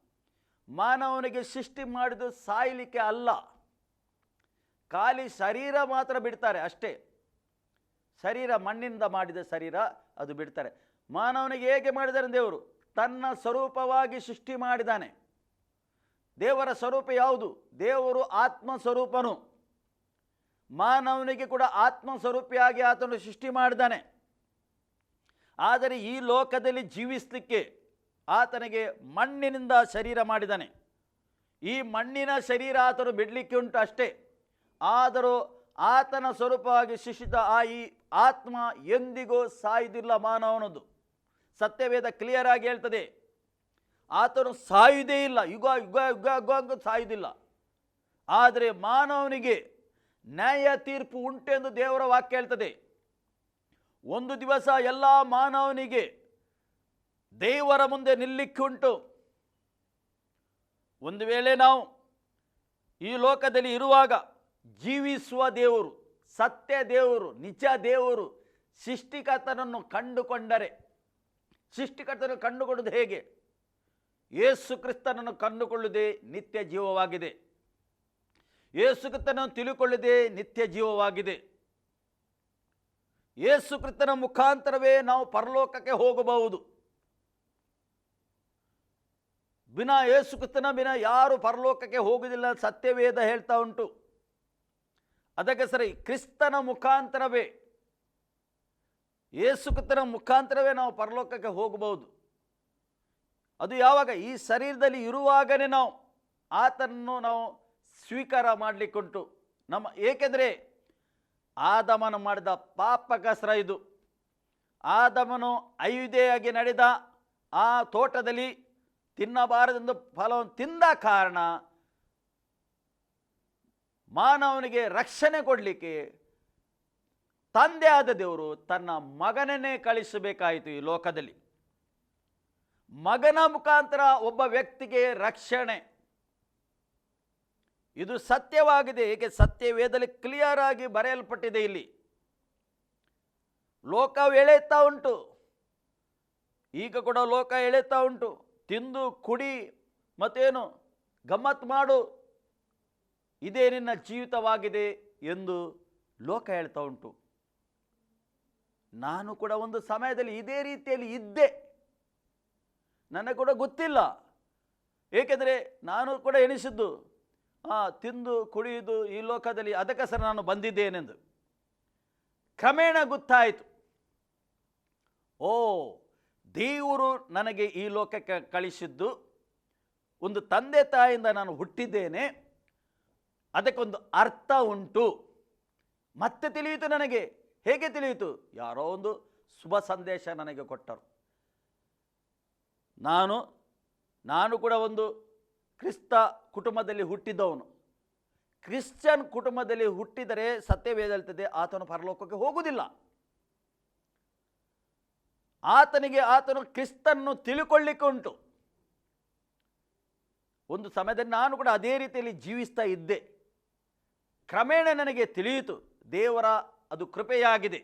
ಮಾನವನಿಗೆ ಸೃಷ್ಟಿ ಮಾಡಿದ್ದು ಸಾಯಲಿಕ್ಕೆ ಅಲ್ಲ. ಖಾಲಿ ಶರೀರ ಮಾತ್ರ ಬಿಡ್ತಾರೆ ಅಷ್ಟೇ. ಶರೀರ ಮಣ್ಣಿನಿಂದ ಮಾಡಿದ ಶರೀರ ಅದು ಬಿಡ್ತಾರೆ. ಮಾನವನಿಗೆ ಹೇಗೆ ಮಾಡಿದ್ದಾರೆ ದೇವರು? ತನ್ನ ಸ್ವರೂಪವಾಗಿ ಸೃಷ್ಟಿ ಮಾಡಿದಾನೆ ದೇವರ ಸ್ವರೂಪ ಯಾವುದು? ದೇವರು ಆತ್ಮ ಸ್ವರೂಪನು. ಮಾನವನಿಗೆ ಕೂಡ ಆತ್ಮ ಸ್ವರೂಪಿಯಾಗಿ ಆತನು ಸೃಷ್ಟಿ ಮಾಡಿದಾನೆ ಆದರೆ ಈ ಲೋಕದಲ್ಲಿ ಜೀವಿಸಲಿಕ್ಕೆ ಆತನಿಗೆ ಮಣ್ಣಿನಿಂದ ಶರೀರ ಮಾಡಿದಾನೆ ಈ ಮಣ್ಣಿನ ಶರೀರ ಆತನು ಬಿಡಲಿಕ್ಕೆ ಉಂಟು ಅಷ್ಟೇ. ಆದರೂ ಆತನ ಸ್ವರೂಪವಾಗಿ ಶಿಷಿತ ಆ ಈ ಆತ್ಮ ಎಂದಿಗೂ ಸಾಯುವುದಿಲ್ಲ ಮಾನವನದು. ಸತ್ಯವೇದ ಕ್ಲಿಯರ್ ಆಗಿ ಹೇಳ್ತದೆ. ಆತನು ಸಾಯುವುದೇ ಇಲ್ಲ. ಯುಗ ಯುಗ ಯುಗ ಯುಗ ಅಂತ ಸಾಯುವುದಿಲ್ಲ. ಆದರೆ ಮಾನವನಿಗೆ ನ್ಯಾಯ ತೀರ್ಪು ಉಂಟೆಂದು ದೇವರ ವಾಕ್ಯ ಹೇಳ್ತದೆ. ಒಂದು ದಿವಸ ಎಲ್ಲ ಮಾನವನಿಗೆ ದೇವರ ಮುಂದೆ ನಿಲ್ಲಿಕ್ಕೆ ಉಂಟು. ಒಂದು ವೇಳೆ ನಾವು ಈ ಲೋಕದಲ್ಲಿ ಇರುವಾಗ ಜೀವಿಸುವ ದೇವರು, ಸತ್ಯ ದೇವರು, ನಿಜ ದೇವರು, ಸೃಷ್ಟಿಕರ್ತನನ್ನು ಕಂಡುಕೊಂಡರೆ. ಸೃಷ್ಟಿಕರ್ತನನ್ನು ಕಂಡುಕೊಳ್ಳುವುದು ಹೇಗೆ? ಯೇಸು ಕ್ರಿಸ್ತನನ್ನು ಕಂಡುಕೊಳ್ಳುವುದೇ ನಿತ್ಯ ಜೀವವಾಗಿದೆ. ಯೇಸು ಕ್ರಿಸ್ತನನ್ನು ನಿತ್ಯ ಜೀವವಾಗಿದೆ. ಯೇಸು ಕ್ರಿಸ್ತನ ಮುಖಾಂತರವೇ ನಾವು ಪರಲೋಕಕ್ಕೆ ಹೋಗಬಹುದು. ಬಿನಾ ಯೇಸು ಕ್ರಿಸ್ತನ ಬಿನ ಯಾರು ಪರಲೋಕಕ್ಕೆ ಹೋಗುವುದಿಲ್ಲ, ಸತ್ಯವೇದ ಹೇಳ್ತಾ ಉಂಟು. ಅದಕ್ಕೆ ಸರಿ, ಕ್ರಿಸ್ತನ ಮುಖಾಂತರವೇ ಯೇಸು ಕ್ರಿಸ್ತನ ಮುಖಾಂತರವೇ ನಾವು ಪರಲೋಕಕ್ಕೆ ಹೋಗಬಹುದು. ಅದು ಯಾವಾಗ? ಈ ಶರೀರದಲ್ಲಿ ಇರುವಾಗಲೇ ನಾವು ಆತನನ್ನು ನಾವು ಸ್ವೀಕಾರ ಮಾಡಲಿಕ್ಕುಂಟು. ನಮ್ಮ, ಏಕೆಂದರೆ ಆದಮನ ಮಾಡಿದ ಪಾಪ ಕಸರ ಇದು. ಆದಮನು ಐದೇಯಾಗಿ ನಡೆದ ಆ ತೋಟದಲ್ಲಿ ತಿನ್ನಬಾರದೆಂದು ಫಲವನ್ನು ತಿಂದ ಕಾರಣ ಮಾನವನಿಗೆ ರಕ್ಷಣೆ ಕೊಡಲಿಕ್ಕೆ ತಂದೆ ಆದ ದೇವರು ತನ್ನ ಮಗನನ್ನೇ ಕಳಿಸಬೇಕಾಯಿತು ಈ ಲೋಕದಲ್ಲಿ. ಮಗನ ಮುಖಾಂತರ ಒಬ್ಬ ವ್ಯಕ್ತಿಗೆ ರಕ್ಷಣೆ. ಇದು ಸತ್ಯವಾಗಿದೆ, ಏಕೆ ಸತ್ಯವೇದದಲ್ಲಿ ಕ್ಲಿಯರ್ ಆಗಿ ಬರೆಯಲ್ಪಟ್ಟಿದೆ ಇಲ್ಲಿ. ಲೋಕ ಎಳೆಯುತ್ತಾ ಉಂಟು. ಈಗ ಕೂಡ ಲೋಕ ಎಳೆಯುತ್ತಾ ಉಂಟು. ತಿಂದು, ಕುಡಿ, ಮತ್ತೇನು, ಗಮ್ಮತ್ ಮಾಡು. ಇದೇ ನಿನ್ನ ಜೀವಿತವಾಗಿದೆ ಎಂದು ಲೋಕ ಹೇಳ್ತಾ ಉಂಟು. ನಾನು ಕೂಡ ಒಂದು ಸಮಯದಲ್ಲಿ ಇದೇ ರೀತಿಯಲ್ಲಿ ಇದ್ದೆ. ನನಗೆ ಕೂಡ ಗೊತ್ತಿಲ್ಲ. ಏಕೆಂದರೆ ನಾನು ಕೂಡ ಎಣಿಸಿದ್ದು ತಿಂದು ಕುಡಿಯುವುದು ಈ ಲೋಕದಲ್ಲಿ ಅದಕ್ಕೆ ನಾನು ಬಂದಿದ್ದೇನೆಂದು. ಕ್ರಮೇಣ ಗೊತ್ತಾಯಿತು. ಓ, ದೇವರು ನನಗೆ ಈ ಲೋಕಕ್ಕೆ ಕಳಿಸಿದ್ದು, ಒಂದು ತಂದೆ ತಾಯಿಯಿಂದ ನಾನು ಹುಟ್ಟಿದ್ದೇನೆ. ಅದಕ್ಕೊಂದು ಅರ್ಥ ಉಂಟು. ಮತ್ತೆ ತಿಳಿಯಿತು ನನಗೆ. ಹೇಗೆ ತಿಳಿಯಿತು? ಯಾರೋ ಒಂದು ಶುಭ ಸಂದೇಶ ನನಗೆ ಕೊಟ್ಟರು. ನಾನು ನಾನು ಕೂಡ ಒಂದು ಕ್ರಿಸ್ತ ಕುಟುಂಬದಲ್ಲಿ ಹುಟ್ಟಿದವನು. ಕ್ರಿಶ್ಚಿಯನ್ ಕುಟುಂಬದಲ್ಲಿ ಹುಟ್ಟಿದರೆ ಸತ್ಯವೇದಲ್ತದೆ, ಆತನು ಪರಲೋಕಕ್ಕೆ ಹೋಗುವುದಿಲ್ಲ. ಆತನಿಗೆ ಆತನು ಕ್ರಿಸ್ತನ್ನು ತಿಳ್ಕೊಳ್ಳಿಕ್ಕೆ ಉಂಟು. ಒಂದು ಸಮಯದಲ್ಲಿ ನಾನು ಕೂಡ ಅದೇ ರೀತಿಯಲ್ಲಿ ಜೀವಿಸ್ತಾ ಇದ್ದೆ. ಕ್ರಮೇಣ ನನಗೆ ತಿಳಿಯಿತು, ದೇವರ ಅದು ಕೃಪೆಯಾಗಿದೆ.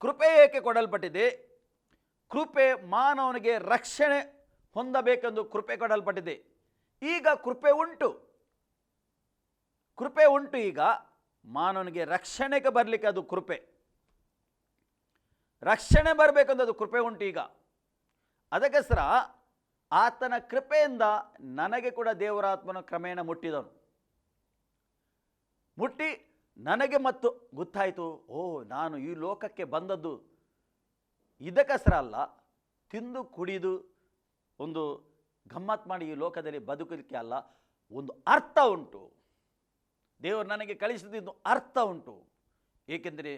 ಕೃಪೆ ಏಕೆ ಕೊಡಲ್ಪಟ್ಟಿದೆ? ಕೃಪೆ ಮಾನವನಿಗೆ ರಕ್ಷಣೆ ಹೊಂದಬೇಕೆಂದು ಕೃಪೆ ಕೊಡಲ್ಪಟ್ಟಿದೆ. ಈಗ ಕೃಪೆ ಉಂಟು. ಕೃಪೆ ಉಂಟು ಈಗ, ಮಾನವನಿಗೆ ರಕ್ಷಣೆಗೆ ಬರಲಿಕ್ಕೆ ಅದು ಕೃಪೆ. ರಕ್ಷಣೆ ಬರಬೇಕೆಂದು ಅದು ಕೃಪೆ ಉಂಟು ಈಗ. ಅದಕ್ಕೋಸ್ಕರ ಆತನ ಕೃಪೆಯಿಂದ ನನಗೆ ಕೂಡ ದೇವರಾತ್ಮನ ಕ್ರಮೇಣ ಮುಟ್ಟಿದನು ಮುಟ್ಟಿ ನನಗೆ ಮತ್ತು ಗೊತ್ತಾಯಿತು, ಓ, ನಾನು ಈ ಲೋಕಕ್ಕೆ ಬಂದದ್ದು ಇದಕ್ಕಸರ ಅಲ್ಲ ತಿಂದು ಕುಡಿದು ಒಂದು ಗಮ್ಮತ್ ಮಾಡಿ ಈ ಲೋಕದಲ್ಲಿ ಬದುಕಲಿಕ್ಕೆ ಅಲ್ಲ, ಒಂದು ಅರ್ಥ ಉಂಟು. ದೇವರು ನನಗೆ ಕಳಿಸಿದ್ದು ಅರ್ಥ ಉಂಟು. ಏಕೆಂದರೆ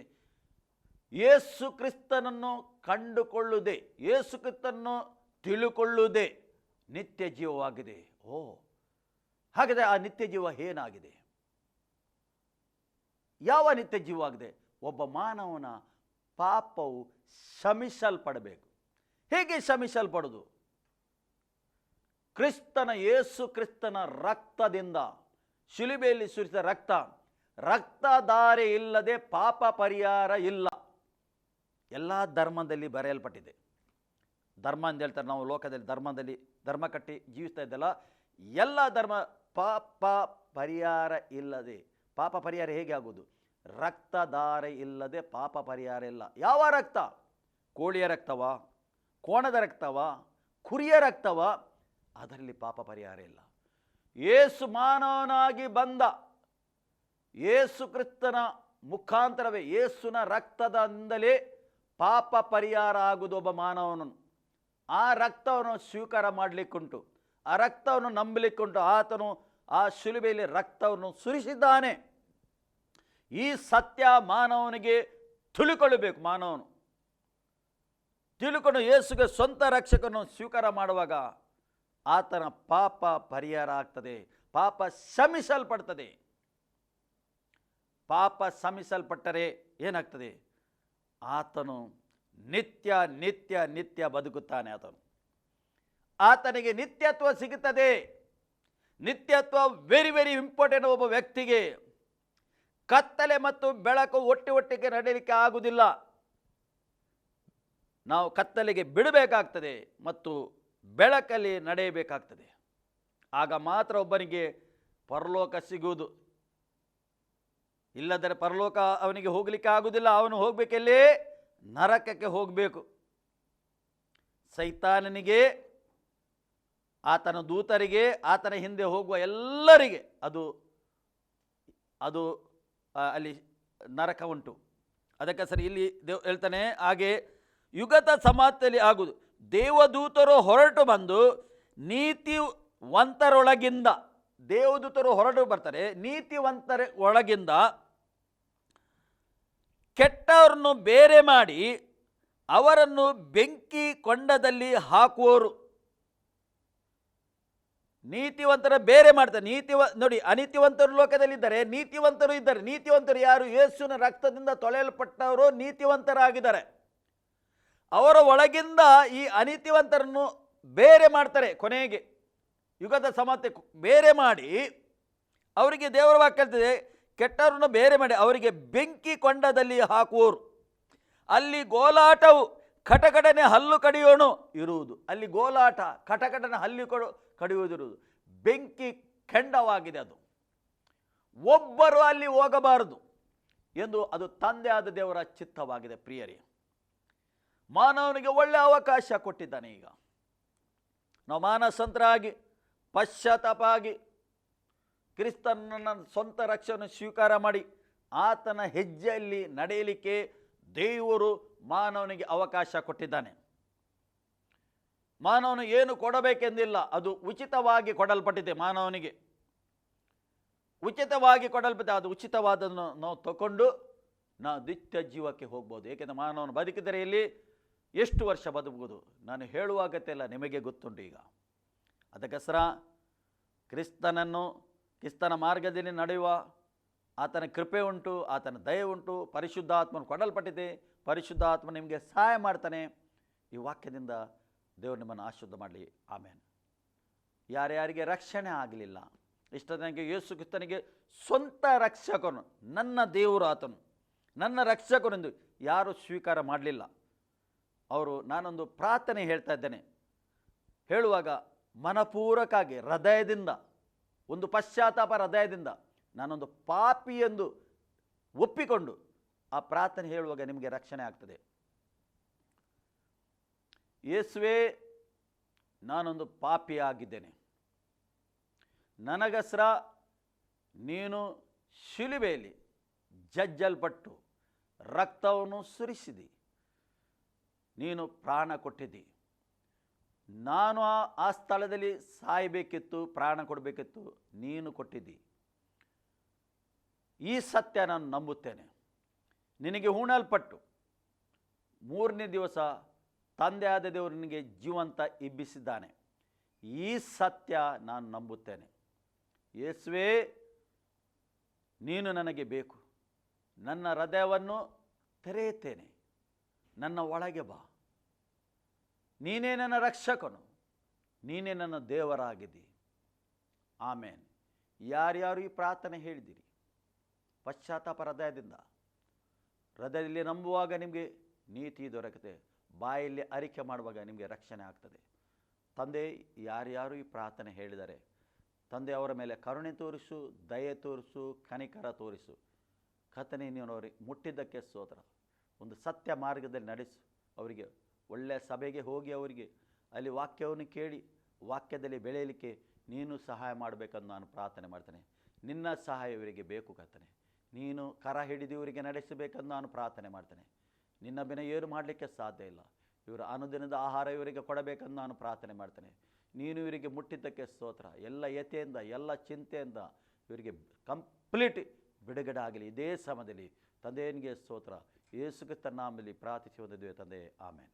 ಯೇಸು ಕ್ರಿಸ್ತನನ್ನು ಕಂಡುಕೊಳ್ಳುವುದೇ ಯೇಸು ಕ್ರಿಸ್ತನನ್ನು ತಿಳುಕೊಳ್ಳುವುದೇ ನಿತ್ಯ ಜೀವವಾಗಿದೆ. ಓ, ಹಾಗಾದರೆ ಆ ನಿತ್ಯ ಜೀವ ಏನಾಗಿದೆ? ಯಾವ ನಿತ್ಯ ಜೀವವಾಗಿದೆ ಒಬ್ಬ ಮಾನವನ ಪಾಪವು ಶಮಿಸಲ್ಪಡಬೇಕು. ಹೇಗೆ ಶಮಿಸಲ್ಪಡೋದು? ಕ್ರಿಸ್ತನ ಯೇಸು ಕ್ರಿಸ್ತನ ರಕ್ತದಿಂದ, ಶಿಲುಬೆಯಲ್ಲಿ ಸುರಿಸಿದ ರಕ್ತ. ರಕ್ತಧಾರೆ ಇಲ್ಲದೆ ಪಾಪ ಪರಿಹಾರ ಇಲ್ಲ. ಎಲ್ಲ ಧರ್ಮದಲ್ಲಿ ಬರೆಯಲ್ಪಟ್ಟಿದೆ. ಧರ್ಮ ಅಂತ ಹೇಳ್ತಾರೆ ನಾವು ಲೋಕದಲ್ಲಿ ಧರ್ಮದಲ್ಲಿ ಧರ್ಮ ಕಟ್ಟಿ ಜೀವಿಸ್ತಾ ಇದ್ದಲ್ಲ, ಎಲ್ಲ ಧರ್ಮ ಪಾಪ ಪರಿಹಾರ ಇಲ್ಲದೆ ಪಾಪ ಪರಿಹಾರ ಹೇಗೆ ಆಗುವುದು ರಕ್ತಧಾರೆ ಇಲ್ಲದೆ ಪಾಪ ಪರಿಹಾರ ಇಲ್ಲ. ಯಾವ ರಕ್ತ? ಕೋಳಿಯ ರಕ್ತವ? ಕೋಣದ ರಕ್ತವ? ಕುರಿಯ ರಕ್ತವ? ಅದರಲ್ಲಿ ಪಾಪ ಪರಿಹಾರ ಇಲ್ಲ. ಏಸು ಮಾನವನಾಗಿ ಬಂದ ಏಸು ಕ್ರಿಸ್ತನ ಮುಖಾಂತರವೇ, ಏಸುನ ರಕ್ತದಿಂದಲೇ ಪಾಪ ಪರಿಹಾರ ಆಗುವುದು ಒಬ್ಬ ಮಾನವನನ್ನು. ಆ ರಕ್ತವನ್ನು ಸ್ವೀಕಾರ ಮಾಡಲಿಕ್ಕುಂಟು. ಆ ರಕ್ತವನ್ನು ನಂಬಲಿಕ್ಕುಂಟು. ಆತನು ಆ ಶಿಲುಬೆಯಲ್ಲಿ ರಕ್ತವನ್ನು ಸುರಿಸಿದ್ದಾನೆ. ಈ ಸತ್ಯ ಮಾನವನಿಗೆ ತಿಳುಕೊಳ್ಳಬೇಕು, ಮಾನವನು. ತಿಳುಕೊಂಡು ಯೇಸುಗೆ ಸ್ವಂತ ರಕ್ಷಕನು ಸ್ವೀಕಾರ ಮಾಡುವಾಗ ಆತನ ಪಾಪ ಪರಿಹಾರ ಆಗ್ತದೆ, ಪಾಪ ಶಮಿಸಲ್ಪಡ್ತದೆ ಪಾಪ ಶಮಿಸಲ್ಪಟ್ಟರೆ ಏನಾಗ್ತದೆ? ಆತನು ನಿತ್ಯ ನಿತ್ಯ ನಿತ್ಯ ಬದುಕುತ್ತಾನೆ ಆತನು. ಆತನಿಗೆ ನಿತ್ಯತ್ವ ಸಿಗುತ್ತದೆ. ನಿತ್ಯತ್ವ ವೆರಿ ವೆರಿ ಇಂಪಾರ್ಟೆಂಟ್ ಒಬ್ಬ ವ್ಯಕ್ತಿಗೆ ಕತ್ತಲೆ ಮತ್ತು ಬೆಳಕು ಒಟ್ಟಿ ಒಟ್ಟಿಗೆ ನಡೀಲಿಕ್ಕೆ ಆಗುವುದಿಲ್ಲ. ನಾವು ಕತ್ತಲೆಗೆ ಬಿಡಬೇಕಾಗ್ತದೆ ಮತ್ತು ಬೆಳಕಲ್ಲಿ ನಡೆಯಬೇಕಾಗ್ತದೆ. ಆಗ ಮಾತ್ರ ಒಬ್ಬನಿಗೆ ಪರಲೋಕ ಸಿಗುವುದು. ಇಲ್ಲದರೆ ಪರಲೋಕ ಅವನಿಗೆ ಹೋಗಲಿಕ್ಕೆ ಆಗುವುದಿಲ್ಲ. ಅವನು ಹೋಗಬೇಕೆಲ್ಲಿ? ನರಕಕ್ಕೆ ಹೋಗಬೇಕು. ಸೈತಾನನಿಗೆ, ಆತನ ದೂತರಿಗೆ, ಆತನ ಹಿಂದೆ ಹೋಗುವ ಎಲ್ಲರಿಗೆ ಅದು ಅದು ಅಲ್ಲಿ ನರಕ ಉಂಟು. ಅದಕ್ಕೆ ಸರಿ ಇಲ್ಲಿ ದೇವ್ ಹೇಳ್ತಾನೆ, ಹಾಗೆ ಯುಗದ ಸಮಾಪ್ತಿಯಲ್ಲಿ ಆಗುವುದು. ದೇವದೂತರು ಹೊರಟು ಬಂದು ನೀತಿವಂತರೊಳಗಿಂದ ದೇವದೂತರು ಹೊರಟು ಬರ್ತಾರೆ ನೀತಿವಂತರ ಒಳಗಿಂದ ಕೆಟ್ಟವರನ್ನು ಬೇರೆ ಮಾಡಿ ಅವರನ್ನು ಬೆಂಕಿ ಕೊಂಡದಲ್ಲಿ ಹಾಕುವವರು ನೀತಿವಂತರ ಬೇರೆ ಮಾಡ್ತಾರೆ. ನೀತಿವ, ನೋಡಿ ಅನೀತಿವಂತರು ಲೋಕದಲ್ಲಿದ್ದಾರೆ, ನೀತಿವಂತರು ಇದ್ದಾರೆ. ನೀತಿವಂತರು ಯಾರು? ಯೇಸುವಿನ ರಕ್ತದಿಂದ ತೊಳೆಯಲ್ಪಟ್ಟವರು ನೀತಿವಂತರಾಗಿದ್ದಾರೆ. ಅವರ ಒಳಗಿಂದ ಈ ಅನೀತಿವಂತರನ್ನು ಬೇರೆ ಮಾಡ್ತಾರೆ ಕೊನೆಗೆ. ಯುಗದ ಸಮತೆ ಬೇರೆ ಮಾಡಿ, ಅವರಿಗೆ ದೇವರ ವಾಕ್ಯ ಕೆಟ್ಟವ್ರನ್ನ ಕೆಟ್ಟವರನ್ನು ಬೇರೆ ಮಾಡಿ, ಅವರಿಗೆ ಬೆಂಕಿ ಕೊಂಡದಲ್ಲಿ ಹಾಕುವರು. ಅಲ್ಲಿ ಗೋಲಾಟವು ಕಟಕಟನೆ ಹಲ್ಲು ಕಡಿಯೋಣ ಇರುವುದು. ಅಲ್ಲಿ ಗೋಲಾಟ, ಕಟಕಟನೆ ಹಲ್ಲು ಕೊಡು ಕಡಿಯುವುದಿರುವುದು. ಬೆಂಕಿ ಕೆಂಡವಾಗಿದೆ ಅದು. ಒಬ್ಬರು ಅಲ್ಲಿ ಹೋಗಬಾರದು ಎಂದು ಅದು ತಂದೆ ಆದ ದೇವರ ಚಿತ್ತವಾಗಿದೆ ಪ್ರಿಯರೇ. ಮಾನವನಿಗೆ ಒಳ್ಳೆ ಅವಕಾಶ ಕೊಟ್ಟಿದ್ದಾನೆ ಈಗ. ನಾವು ಮಾನಸಂತರಾಗಿ ಪಶ್ಚಾತ್ತಾಪ ಆಗಿ ಕ್ರಿಸ್ತನನ್ನ ಸ್ವಂತ ರಕ್ಷಣೆ ಸ್ವೀಕಾರ ಮಾಡಿ, ಆತನ ಹೆಜ್ಜೆಯಲ್ಲಿ ನಡೆಯಲಿಕ್ಕೆ ದೇವರು ಮಾನವನಿಗೆ ಅವಕಾಶ ಕೊಟ್ಟಿದ್ದಾನೆ. ಮಾನವನು ಏನು ಕೊಡಬೇಕೆಂದಿಲ್ಲ, ಅದು ಉಚಿತವಾಗಿ ಕೊಡಲ್ಪಟ್ಟಿದೆ ಮಾನವನಿಗೆ. ಉಚಿತವಾಗಿ ಕೊಡಲ್ಪಟ್ಟಿದೆ, ಅದು ಉಚಿತವಾದನ್ನು ನಾವು ತಗೊಂಡು ನಾವು ನಿತ್ಯ ಜೀವಕ್ಕೆ ಹೋಗ್ಬೋದು. ಏಕೆಂದರೆ ಮಾನವನು ಬದುಕಿದರೆ ಇಲ್ಲಿ ಎಷ್ಟು ವರ್ಷ ಬದುಕುವುದು? ನಾನು ಹೇಳುವ ಅಗತ್ಯ ನಿಮಗೆ ಗೊತ್ತುಂಟು ಈಗ. ಅದಕ್ಕೋಸ್ಕರ ಕ್ರಿಸ್ತನನ್ನು, ಕ್ರಿಸ್ತನ ಮಾರ್ಗದಲ್ಲಿ ನಡೆಯುವ ಆತನ ಕೃಪೆ ಉಂಟು, ಆತನ ದಯ ಉಂಟು, ಪರಿಶುದ್ಧಾತ್ಮನು ಕೊಡಲ್ಪಟ್ಟಿದೆ, ಪರಿಶುದ್ಧಾತ್ಮ ನಿಮಗೆ ಸಹಾಯ ಮಾಡ್ತಾನೆ. ಈ ವಾಕ್ಯದಿಂದ ದೇವರು ನಿಮ್ಮನ್ನು ಆಶುದ್ಧ ಮಾಡಲಿ. ಆಮೇಲೆ ಯಾರ್ಯಾರಿಗೆ ರಕ್ಷಣೆ ಆಗಲಿಲ್ಲ ಇಷ್ಟ ನನಗೆ ಯೇಸು ಕ್ರಿಸ್ತನಿಗೆ ಸ್ವಂತ ರಕ್ಷಕನು, ನನ್ನ ದೇವರು ಆತನು. ನನ್ನ ರಕ್ಷಕನೆಂದು ಯಾರು ಸ್ವೀಕಾರ ಮಾಡಲಿಲ್ಲ. ಅವರು ನಾನೊಂದು ಪ್ರಾರ್ಥನೆ ಹೇಳ್ತಾ ಇದ್ದೇನೆ. ಹೇಳುವಾಗ ಮನಪೂರಕಾಗಿ ಹೃದಯದಿಂದ, ಒಂದು ಪಶ್ಚಾತ್ತಾಪ ಹೃದಯದಿಂದ ನಾನೊಂದು ಪಾಪಿ ಎಂದು ಒಪ್ಪಿಕೊಂಡು ಆ ಪ್ರಾರ್ಥನೆ ಹೇಳುವಾಗ ನಿಮಗೆ ರಕ್ಷಣೆ ಆಗ್ತದೆ. ಯೇಸುವೆ, ನಾನೊಂದು ಪಾಪಿಯಾಗಿದ್ದೇನೆ. ನನಗಸ್ರ ನೀನು ಶಿಲುಬೆಯಲ್ಲಿ ಜಜ್ಜಲ್ಪಟ್ಟು ರಕ್ತವನ್ನು ಸುರಿಸಿದಿ. ನೀನು ಪ್ರಾಣ ಕೊಟ್ಟಿದ್ದಿ. ನಾನು ಆ ಸ್ಥಳದಲ್ಲಿ ಸಾಯಬೇಕಿತ್ತು, ಪ್ರಾಣ ಕೊಡಬೇಕಿತ್ತು, ನೀನು ಕೊಟ್ಟಿದ್ದಿ. ಈ ಸತ್ಯ ನಾನು ನಂಬುತ್ತೇನೆ. ನಿನಗೆ ಹೂಣಲ್ಪಟ್ಟು ಮೂರನೇ ದಿವಸ ತಂದೆಯಾದ ದೇವರು ನಿನಗೆ ಜೀವಂತ ಇಬ್ಬಿಸಿದ್ದಾನೆ. ಈ ಸತ್ಯ ನಾನು ನಂಬುತ್ತೇನೆ. ಯೇಸುವೆ, ನೀನು ನನಗೆ ಬೇಕು. ನನ್ನ ಹೃದಯವನ್ನು ತೆರೆಯುತ್ತೇನೆ. ನನ್ನ ಒಳಗೆ ಬಾ. ನೀನೇ ನನ್ನ ರಕ್ಷಕನು. ನೀನೇ ನನ್ನ ದೇವರಾಗಿದ್ದಿ. ಆಮೇನ್. ಯಾರ್ಯಾರು ಈ ಪ್ರಾರ್ಥನೆ ಹೇಳಿದಿರಿ ಪಶ್ಚಾತ್ತಾಪ ಹೃದಯದಿಂದ. ಹೃದಯದಲ್ಲಿ ನಂಬುವಾಗ ನಿಮಗೆ ನೀತಿ ದೊರಕುತ್ತೆ. ಬಾಯಲ್ಲಿ ಅರಿಕೆ ಮಾಡುವಾಗ ನಿಮಗೆ ರಕ್ಷಣೆ ಆಗ್ತದೆ. ತಂದೆ ಯಾರ್ಯಾರು ಈ ಪ್ರಾರ್ಥನೆ ಹೇಳಿದ್ದಾರೆ ತಂದೆ ಅವರ ಮೇಲೆ ಕರುಣೆ ತೋರಿಸು, ದಯೆ ತೋರಿಸು, ಕನಿಕರ ತೋರಿಸು. ಕಥನೆ ನೀನು ಅವರಿಗೆ ಮುಟ್ಟಿದ್ದಕ್ಕೆ ಸೋದರ ಒಂದು ಸತ್ಯ ಮಾರ್ಗದಲ್ಲಿ ನಡೆಸು. ಅವರಿಗೆ ಒಳ್ಳೆಯ ಸಭೆಗೆ ಹೋಗಿ ಅವರಿಗೆ ಅಲ್ಲಿ ವಾಕ್ಯವನ್ನು ಕೇಳಿ, ವಾಕ್ಯದಲ್ಲಿ ಬೆಳೆಯಲಿಕ್ಕೆ ನೀನು ಸಹಾಯ ಮಾಡಬೇಕಂದು ನಾನು ಪ್ರಾರ್ಥನೆ ಮಾಡ್ತೇನೆ. ನಿನ್ನ ಸಹಾಯ ಇವರಿಗೆ ಬೇಕು ಕರ್ತನೆ. ನೀನು ಕರ ಹಿಡಿದು ಇವರಿಗೆ ನಡೆಸಬೇಕಂದು ನಾನು ಪ್ರಾರ್ಥನೆ ಮಾಡ್ತೇನೆ. ನಿನ್ನ ಬಿನ ಏನು ಮಾಡಲಿಕ್ಕೆ ಸಾಧ್ಯ ಇಲ್ಲ. ಇವರು ಅನುದಿನದ ಆಹಾರ ಇವರಿಗೆ ಕೊಡಬೇಕಂದು ನಾನು ಪ್ರಾರ್ಥನೆ ಮಾಡ್ತೇನೆ. ನೀನು ಇವರಿಗೆ ಮುಟ್ಟಿದ್ದಕ್ಕೆ ಸ್ತೋತ್ರ. ಎಲ್ಲ ಯತೆಯಿಂದ, ಎಲ್ಲ ಚಿಂತೆಯಿಂದ ಇವರಿಗೆ ಕಂಪ್ಲೀಟ್ ಬಿಡುಗಡೆ ಆಗಲಿ. ಇದೇ ಸಮಯದಲ್ಲಿ ತಂದೆಯನಿಗೆ ಸ್ತೋತ್ರ. ಯೇಸು ಕ್ರಿಸ್ತನ ನಾಮದಲ್ಲಿ ಪ್ರಾರ್ಥಿಸಿ ಹೊಂದಿದ್ದೇವೆ ತಂದೆ. ಆಮೇಲೆ